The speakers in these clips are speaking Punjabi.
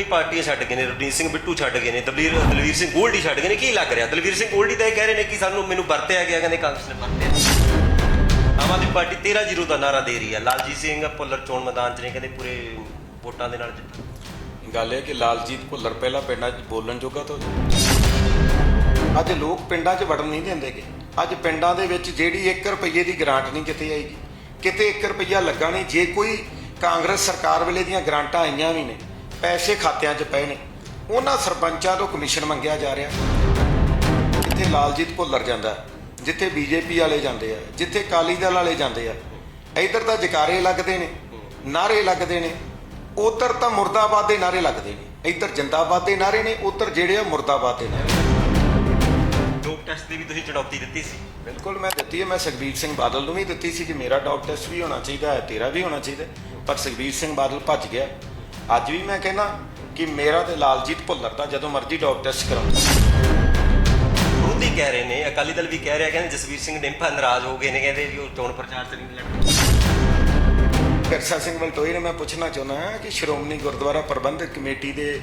ਕਈ ਪਾਰਟੀਆਂ ਛੱਡ ਗਏ ਨੇ, ਰਵਨੀਤ ਸਿੰਘ ਬਿੱਟੂ ਛੱਡ ਗਏ ਨੇ, ਦਲਵੀਰ ਦਲਵੀਰ ਸਿੰਘ ਗੋਲਡੀ ਛੱਡ ਗਏ ਨੇ, ਕੀ ਲੱਗ ਰਿਹਾ? ਦਲਵੀਰ ਸਿੰਘ ਗੋਲਡੀ ਤਾਂ ਇਹ ਕਹਿ ਰਹੇ ਨੇ ਕਿ ਸਾਨੂੰ ਮੈਨੂੰ ਵਰਤਿਆ ਗਿਆ, ਕਹਿੰਦੇ ਕਾਂਗਰਸ ਨੇ ਵਰਤਿਆ ਆਮ ਆਦਮੀ ਪਾਰਟੀ 13 ਜ਼ੀਰੋ ਦਾ ਨਾਰਾ ਦੇ ਰਹੀ ਹੈ। ਲਾਲਜੀਤ ਸਿੰਘ ਭੁੱਲਰ ਚੋਣ ਮੈਦਾਨ 'ਚ ਨੇ, ਕਹਿੰਦੇ ਪੂਰੇ ਵੋਟਾਂ ਦੇ ਨਾਲ ਜਿੱਤ ਗੱਲ ਇਹ ਕਿ ਲਾਲਜੀਤ ਭੁੱਲਰ ਪਹਿਲਾਂ ਪਿੰਡਾਂ 'ਚ ਬੋਲਣ ਜੋਗਾ ਤਾਂ ਅੱਜ ਲੋਕ ਪਿੰਡਾਂ 'ਚ ਵੜਨ ਨਹੀਂ ਦਿੰਦੇਗੇ ਅੱਜ ਪਿੰਡਾਂ ਦੇ ਵਿੱਚ ਜਿਹੜੀ 1 ਰੁਪਏ ਦੀ ਗ੍ਰਾਂਟ ਨਹੀਂ ਕਿਤੇ ਆਏਗੀ ਕਿਤੇ 1 ਰੁਪਈਆ ਲੱਗਾ ਨਹੀਂ। ਜੇ ਕੋਈ ਕਾਂਗਰਸ ਸਰਕਾਰ ਵੇਲੇ ਦੀਆਂ ਗ੍ਰਾਂਟਾਂ ਆਈਆਂ ਵੀ ਨੇ ਪੈਸੇ ਖਾਤਿਆਂ 'ਚ ਪਏ ਨੇ। ਉਹਨਾਂ ਸਰਪੰਚਾਂ ਤੋਂ ਕਮਿਸ਼ਨ ਮੰਗਿਆ ਜਾ ਰਿਹਾ। ਜਿੱਥੇ ਲਾਲਜੀਤ ਭੁੱਲਰ ਜਾਂਦਾ ਜਿੱਥੇ ਬੀਜੇਪੀ ਵਾਲੇ ਜਾਂਦੇ ਆ ਜਿੱਥੇ ਕਾਲੀ ਦਲ ਵਾਲੇ ਜਾਂਦੇ ਆ ਇਧਰ ਤਾਂ ਜਕਾਰੇ ਲੱਗਦੇ ਨੇ ਨਾਰੇ ਲੱਗਦੇ ਨੇ। ਉਧਰ ਤਾਂ ਮੁਰਦਾਬਾਦ ਦੇ ਨਾਰੇ ਲੱਗਦੇ ਨੇ। ਇੱਧਰ ਜਿੰਦਾਬਾਦ ਦੇ ਨਾਰੇ ਨੇ ਉਧਰ ਜਿਹੜੇ ਆ ਮੁਰਦਾਬਾਦ ਦੇ ਨਾਰੇ ਡੋਪ ਟੈਸਟ ਦੀ ਵੀ ਤੁਸੀਂ ਚੁਣੌਤੀ ਦਿੱਤੀ ਸੀ? ਬਿਲਕੁਲ ਮੈਂ ਦਿੱਤੀ ਹੈ। ਮੈਂ ਸੁਖਬੀਰ ਸਿੰਘ ਬਾਦਲ ਨੂੰ ਵੀ ਦਿੱਤੀ ਸੀ ਕਿ ਮੇਰਾ ਡੌਪ ਟੈਸਟ ਵੀ ਹੋਣਾ ਚਾਹੀਦਾ ਹੈ ਤੇਰਾ ਵੀ ਹੋਣਾ ਚਾਹੀਦਾ। ਪਰ ਸੁਖਬੀਰ ਸਿੰਘ ਬਾਦਲ ਭੱਜ ਗਿਆ। ਅੱਜ ਵੀ ਮੈਂ ਕਹਿੰਦਾ ਕਿ ਮੇਰਾ ਤੇ ਲਾਲਜੀਤ ਭੁੱਲਰ ਦਾ ਜਦੋਂ ਮਰਜ਼ੀ ਡੌਪ ਟੈਸਟ ਕਰਾਓ। ਵਿਰੋਧੀ ਕਹਿ ਰਹੇ ਨੇ ਅਕਾਲੀ ਦਲ ਵੀ ਕਹਿ ਰਿਹਾ ਕਹਿੰਦੇ ਜਸਵੀਰ ਸਿੰਘ ਡਿੰਪਾ ਨਾਰਾਜ਼ ਹੋ ਗਏ ਨੇ ਕਹਿੰਦੇ ਵੀ ਉਹ ਚੋਣ ਪ੍ਰਚਾਰ 'ਚ ਨਹੀਂ ਲੜਦੇ ਪਿਰਸਾ ਸਿੰਘ ਵਲਟੋਈ ਨੇ ਮੈਂ ਪੁੱਛਣਾ ਚਾਹੁੰਦਾ ਹਾਂ ਕਿ ਸ਼੍ਰੋਮਣੀ ਗੁਰਦੁਆਰਾ ਪ੍ਰਬੰਧਕ ਕਮੇਟੀ ਦੇ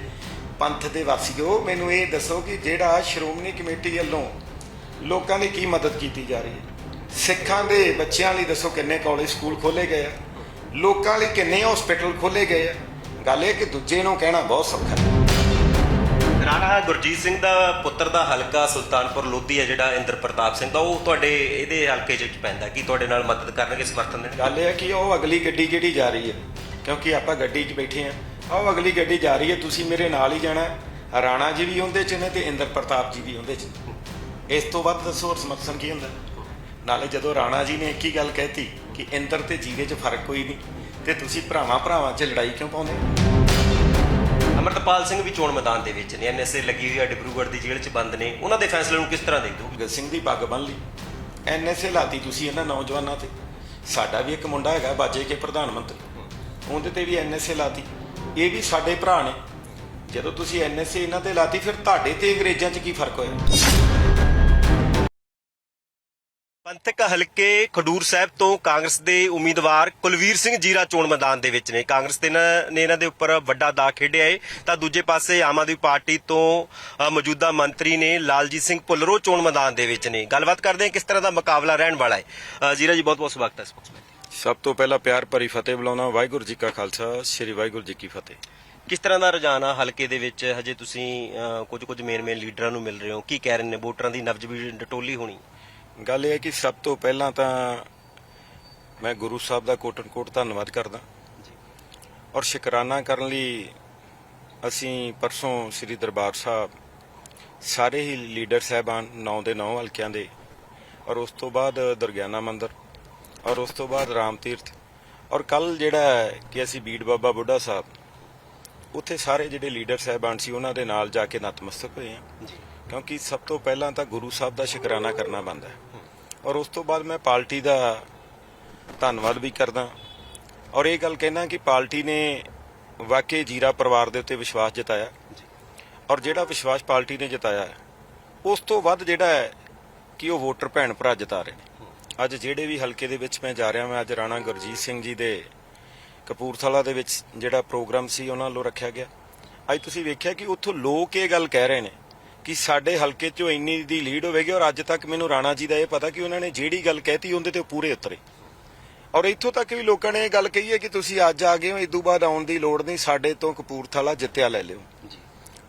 ਪੰਥ ਦੇ ਵਾਸੀਓ ਮੈਨੂੰ ਇਹ ਦੱਸੋ ਕਿ ਜਿਹੜਾ ਸ਼੍ਰੋਮਣੀ ਕਮੇਟੀ ਵੱਲੋਂ ਲੋਕਾਂ ਦੀ ਕੀ ਮਦਦ ਕੀਤੀ ਜਾ ਰਹੀ ਹੈ? ਸਿੱਖਾਂ ਦੇ ਬੱਚਿਆਂ ਲਈ ਦੱਸੋ ਕਿੰਨੇ ਕਾਲਜ ਸਕੂਲ ਖੋਲੇ ਗਏ ਆ? ਲੋਕਾਂ ਲਈ ਕਿੰਨੇ ਹਸਪੀਟਲ ਖੋਲੇ ਗਏ ਆ? ਗੱਲ ਇਹ ਕਿ ਦੂਜੇ ਨੂੰ ਕਹਿਣਾ ਬਹੁਤ ਸੌਖਾ ਹੈ। ਰਾਣਾ ਗੁਰਜੀਤ ਸਿੰਘ ਦਾ ਪੁੱਤਰ ਦਾ ਹਲਕਾ ਸੁਲਤਾਨਪੁਰ ਲੋਧੀ ਹੈ ਜਿਹੜਾ ਇੰਦਰ ਪ੍ਰਤਾਪ ਸਿੰਘ ਦਾ। ਉਹ ਤੁਹਾਡੇ ਇਹਦੇ ਹਲਕੇ 'ਚ ਪੈਂਦਾ ਕੀ ਤੁਹਾਡੇ ਨਾਲ ਮਦਦ ਕਰਨਗੇ ਸਮਰਥਨ ਦੇਣਗੇ ਗੱਲ ਇਹ ਹੈ ਕਿ ਉਹ ਅਗਲੀ ਗੱਡੀ ਜਿਹੜੀ ਜਾ ਰਹੀ ਹੈ? ਕਿਉਂਕਿ ਆਪਾਂ ਗੱਡੀ 'ਚ ਬੈਠੇ ਆ ਉਹ ਅਗਲੀ ਗੱਡੀ ਜਾ ਰਹੀ ਹੈ ਤੁਸੀਂ ਮੇਰੇ ਨਾਲ ਹੀ ਜਾਣਾ ਹੈ। ਰਾਣਾ ਜੀ ਵੀ ਉਹਦੇ 'ਚ ਨੇ ਤੇ ਇੰਦਰ ਪ੍ਰਤਾਪ ਜੀ ਵੀ ਉਹਦੇ 'ਚ ਨੇ। ਇਸ ਤੋਂ ਵੱਧ ਦੱਸੋ ਹੋਰ ਸਮਰਥਨ ਕੀ ਹੁੰਦਾ? ਨਾਲੇ ਜਦੋਂ ਰਾਣਾ ਜੀ ਨੇ ਇੱਕ ਹੀ ਗੱਲ ਕਹਿਤੀ ਕਿ ਇੰਦਰ ਤੇ ਜੀਵੇ 'ਚ ਫ਼ਰਕ ਕੋਈ ਨਹੀਂ। ਤੇ ਤੁਸੀਂ ਭਰਾਵਾਂ ਭਰਾਵਾਂ 'ਚ ਲੜਾਈ ਕਿਉਂ ਪਾਉਂਦੇ ਅਮਰਤਪਾਲ ਸਿੰਘ ਵੀ ਚੋਣ ਮੈਦਾਨ ਦੇ ਵਿੱਚ ਨੇ ਐਨਐਸਏ ਲੱਗੀ ਹੋਈ ਹੈ ਡਿਬਰੂਗੜ੍ਹ ਦੀ ਜੇਲ੍ਹ 'ਚ ਬੰਦ ਨੇ। ਉਹਨਾਂ ਦੇ ਫੈਸਲੇ ਨੂੰ ਕਿਸ ਤਰ੍ਹਾਂ ਦੇਖਦੇ ਹੋ? ਸਿੰਘ ਦੀ ਪੱਗ ਬੰਨ ਲਈ। ਐਨਐਸਏ ਲਾਤੀ ਤੁਸੀਂ ਇਹਨਾਂ ਨੌਜਵਾਨਾਂ ਤੇ। ਸਾਡਾ ਵੀ ਇੱਕ ਮੁੰਡਾ ਹੈਗਾ ਬਾਜੇ ਕੇ ਪ੍ਰਧਾਨ ਮੰਤਰੀ। ਉਹਦੇ ਤੇ ਵੀ ਐਨਐਸਏ ਲਾਤੀ। ਇਹ ਵੀ ਸਾਡੇ ਭਰਾ ਨੇ। ਜਦੋਂ ਤੁਸੀਂ ਐਨਐਸਏ ਇਹਨਾਂ ਤੇ ਲਾਤੀ ਫਿਰ ਤੁਹਾਡੇ ਤੇ ਅੰਗਰੇਜ਼ਾਂ 'ਚ ਕੀ ਫ਼ਰਕ ਹੋਇਆ? ਪੰਥਕ ਹਲਕੇ ਖਡੂਰ ਸਾਹਿਬ ਤੋਂ ਕਾਂਗਰਸ ਦੇ ਉਮੀਦਵਾਰ ਕੁਲਵੀਰ ਸਿੰਘ ਜੀਰਾ ਚੋਣ ਮੈਦਾਨ ਦੇ ਵਿੱਚ ਨੇ। ਕਾਂਗਰਸ ਦੇ ਨਾ- ਇਹਨਾਂ ਦੇ ਉੱਪਰ ਵੱਡਾ ਦਾ ਖੇਡਿਆ ਹੈ ਤਾਂ ਦੂਜੇ ਪਾਸੇ ਆਮ ਆਦਮੀ ਪਾਰਟੀ ਤੋਂ ਮੌਜੂਦਾ ਮੰਤਰੀ ਨੇ ਲਾਲਜੀਤ ਸਿੰਘ ਭੁੱਲਰੋ ਚੋਣ ਮੈਦਾਨ ਦੇ ਵਿੱਚ ਨੇ। ਗੱਲਬਾਤ ਕਰਦੇ ਹਾਂ ਕਿਸ ਤਰ੍ਹਾਂ ਦਾ ਮੁਕਾਬਲਾ ਰਹਿਣ ਵਾਲਾ ਹੈ ਜੀਰਾ ਜੀ ਬਹੁਤ ਬਹੁਤ ਸਵਾਗਤ ਹੈ ਸਪੋਕਸਮੈਨ ਸਭ ਤੋਂ ਪਹਿਲਾਂ ਪਿਆਰ ਭਰੀ ਫਤਿਹ ਬੁਲਾਉਣਾ। ਵਾਹਿਗੁਰੂ ਜੀ ਕਾ ਖਾਲਸਾ ਸ੍ਰੀ ਵਾਹਿਗੁਰੂ ਜੀ ਕੀ ਫਤਿਹ। ਕਿਸ ਤਰ੍ਹਾਂ ਦਾ ਰੁਝਾਨ ਆ ਹਲਕੇ ਦੇ ਵਿੱਚ? ਹਜੇ ਤੁਸੀਂ ਕੁਝ ਕੁਝ ਮੇਨ ਮੇਨ ਲੀਡਰਾਂ ਨੂੰ ਮਿਲ ਰਹੇ ਹੋ। ਕੀ ਕਹਿ ਰਹੇ ਨੇ? ਵੋਟਰਾਂ ਦੀ ਨਬਜ ਵੀ ਡਟੋਲੀ ਹੋਣੀ। ਗੱਲ ਇਹ ਹੈ ਕਿ ਸਭ ਤੋਂ ਪਹਿਲਾਂ ਤਾਂ ਮੈਂ ਗੁਰੂ ਸਾਹਿਬ ਦਾ ਕੋਟਨ ਕੋਟ ਧੰਨਵਾਦ ਕਰਦਾ। ਔਰ ਸ਼ੁਕਰਾਨਾ ਕਰਨ ਲਈ ਅਸੀਂ ਪਰਸੋਂ ਸ੍ਰੀ ਦਰਬਾਰ ਸਾਹਿਬ ਸਾਰੇ ਹੀ ਲੀਡਰ ਸਾਹਿਬਾਨ ਨੌ ਦੇ ਨੌ ਹਲਕਿਆਂ ਦੇ ਔਰ ਉਸ ਤੋਂ ਬਾਅਦ ਦੁਰਗਿਆਨਾ ਮੰਦਿਰ ਔਰ ਉਸ ਤੋਂ ਬਾਅਦ ਰਾਮ ਤੀਰਥ ਔਰ ਕੱਲ ਜਿਹੜਾ ਕਿ ਅਸੀਂ ਬੀੜ ਬਾਬਾ ਬੁੱਢਾ ਸਾਹਿਬ ਉੱਥੇ ਸਾਰੇ ਜਿਹੜੇ ਲੀਡਰ ਸਾਹਿਬਾਨ ਸੀ ਉਹਨਾਂ ਦੇ ਨਾਲ ਜਾ ਕੇ ਨਤਮਸਤਕ ਹੋਏ ਆ ਜੀ। ਕਿਉਂਕਿ ਸਭ ਤੋਂ ਪਹਿਲਾਂ ਤਾਂ ਗੁਰੂ ਸਾਹਿਬ ਦਾ ਸ਼ੁਕਰਾਨਾ ਕਰਨਾ ਬਣਦਾ ਹੈ। ਔਰ ਉਸ ਤੋਂ ਬਾਅਦ ਮੈਂ ਪਾਰਟੀ ਦਾ ਧੰਨਵਾਦ ਵੀ ਕਰਦਾ। ਔਰ ਇਹ ਗੱਲ ਕਹਿਣਾ ਕਿ ਪਾਰਟੀ ਨੇ ਵਾਕਈ ਜੀਰਾ ਪਰਿਵਾਰ ਦੇ ਉੱਤੇ ਵਿਸ਼ਵਾਸ ਜਤਾਇਆ। ਔਰ ਜਿਹੜਾ ਵਿਸ਼ਵਾਸ ਪਾਰਟੀ ਨੇ ਜਤਾਇਆ ਉਸ ਤੋਂ ਵੱਧ ਜਿਹੜਾ ਹੈ ਕਿ ਉਹ ਵੋਟਰ ਭੈਣ ਭਰਾ ਜਤਾ ਰਹੇ ਨੇ। ਅੱਜ ਜਿਹੜੇ ਵੀ ਹਲਕੇ ਦੇ ਵਿੱਚ ਮੈਂ ਜਾ ਰਿਹਾ ਮੈਂ ਅੱਜ ਰਾਣਾ ਗੁਰਜੀਤ ਸਿੰਘ ਜੀ ਦੇ ਕਪੂਰਥਲਾ ਦੇ ਵਿੱਚ ਜਿਹੜਾ ਪ੍ਰੋਗਰਾਮ ਸੀ ਉਹਨਾਂ ਵੱਲੋਂ ਰੱਖਿਆ ਗਿਆ। ਅੱਜ ਤੁਸੀਂ ਵੇਖਿਆ ਕਿ ਉੱਥੋਂ ਲੋਕ ਇਹ ਗੱਲ ਕਹਿ ਰਹੇ ਨੇ ਕਿ ਸਾਡੇ ਹਲਕੇ 'ਚੋਂ ਇੰਨੀ ਦੀ ਲੀਡ ਹੋਵੇਗੀ ਔਰ ਅੱਜ ਤੱਕ ਮੈਨੂੰ ਰਾਣਾ ਜੀ ਦਾ ਇਹ ਪਤਾ ਕਿ ਉਹਨਾਂ ਨੇ ਜਿਹੜੀ ਗੱਲ ਕਹਿਤੀ ਉਹਦੇ ਤੇ ਪੂਰੇ ਉਤਰੇ। ਔਰ ਇੱਥੋਂ ਤੱਕ ਵੀ ਲੋਕਾਂ ਨੇ ਇਹ ਗੱਲ ਕਹੀ ਹੈ ਕਿ ਤੁਸੀਂ ਅੱਜ ਆ ਗਏ ਹੋ ਇਦੋਂ ਬਾਅਦ ਆਉਣ ਦੀ ਲੋੜ ਨਹੀਂ ਸਾਡੇ ਤੋਂ ਕਪੂਰਥਲਾ ਜਿੱਤਿਆ ਲੈ ਲਿਓ।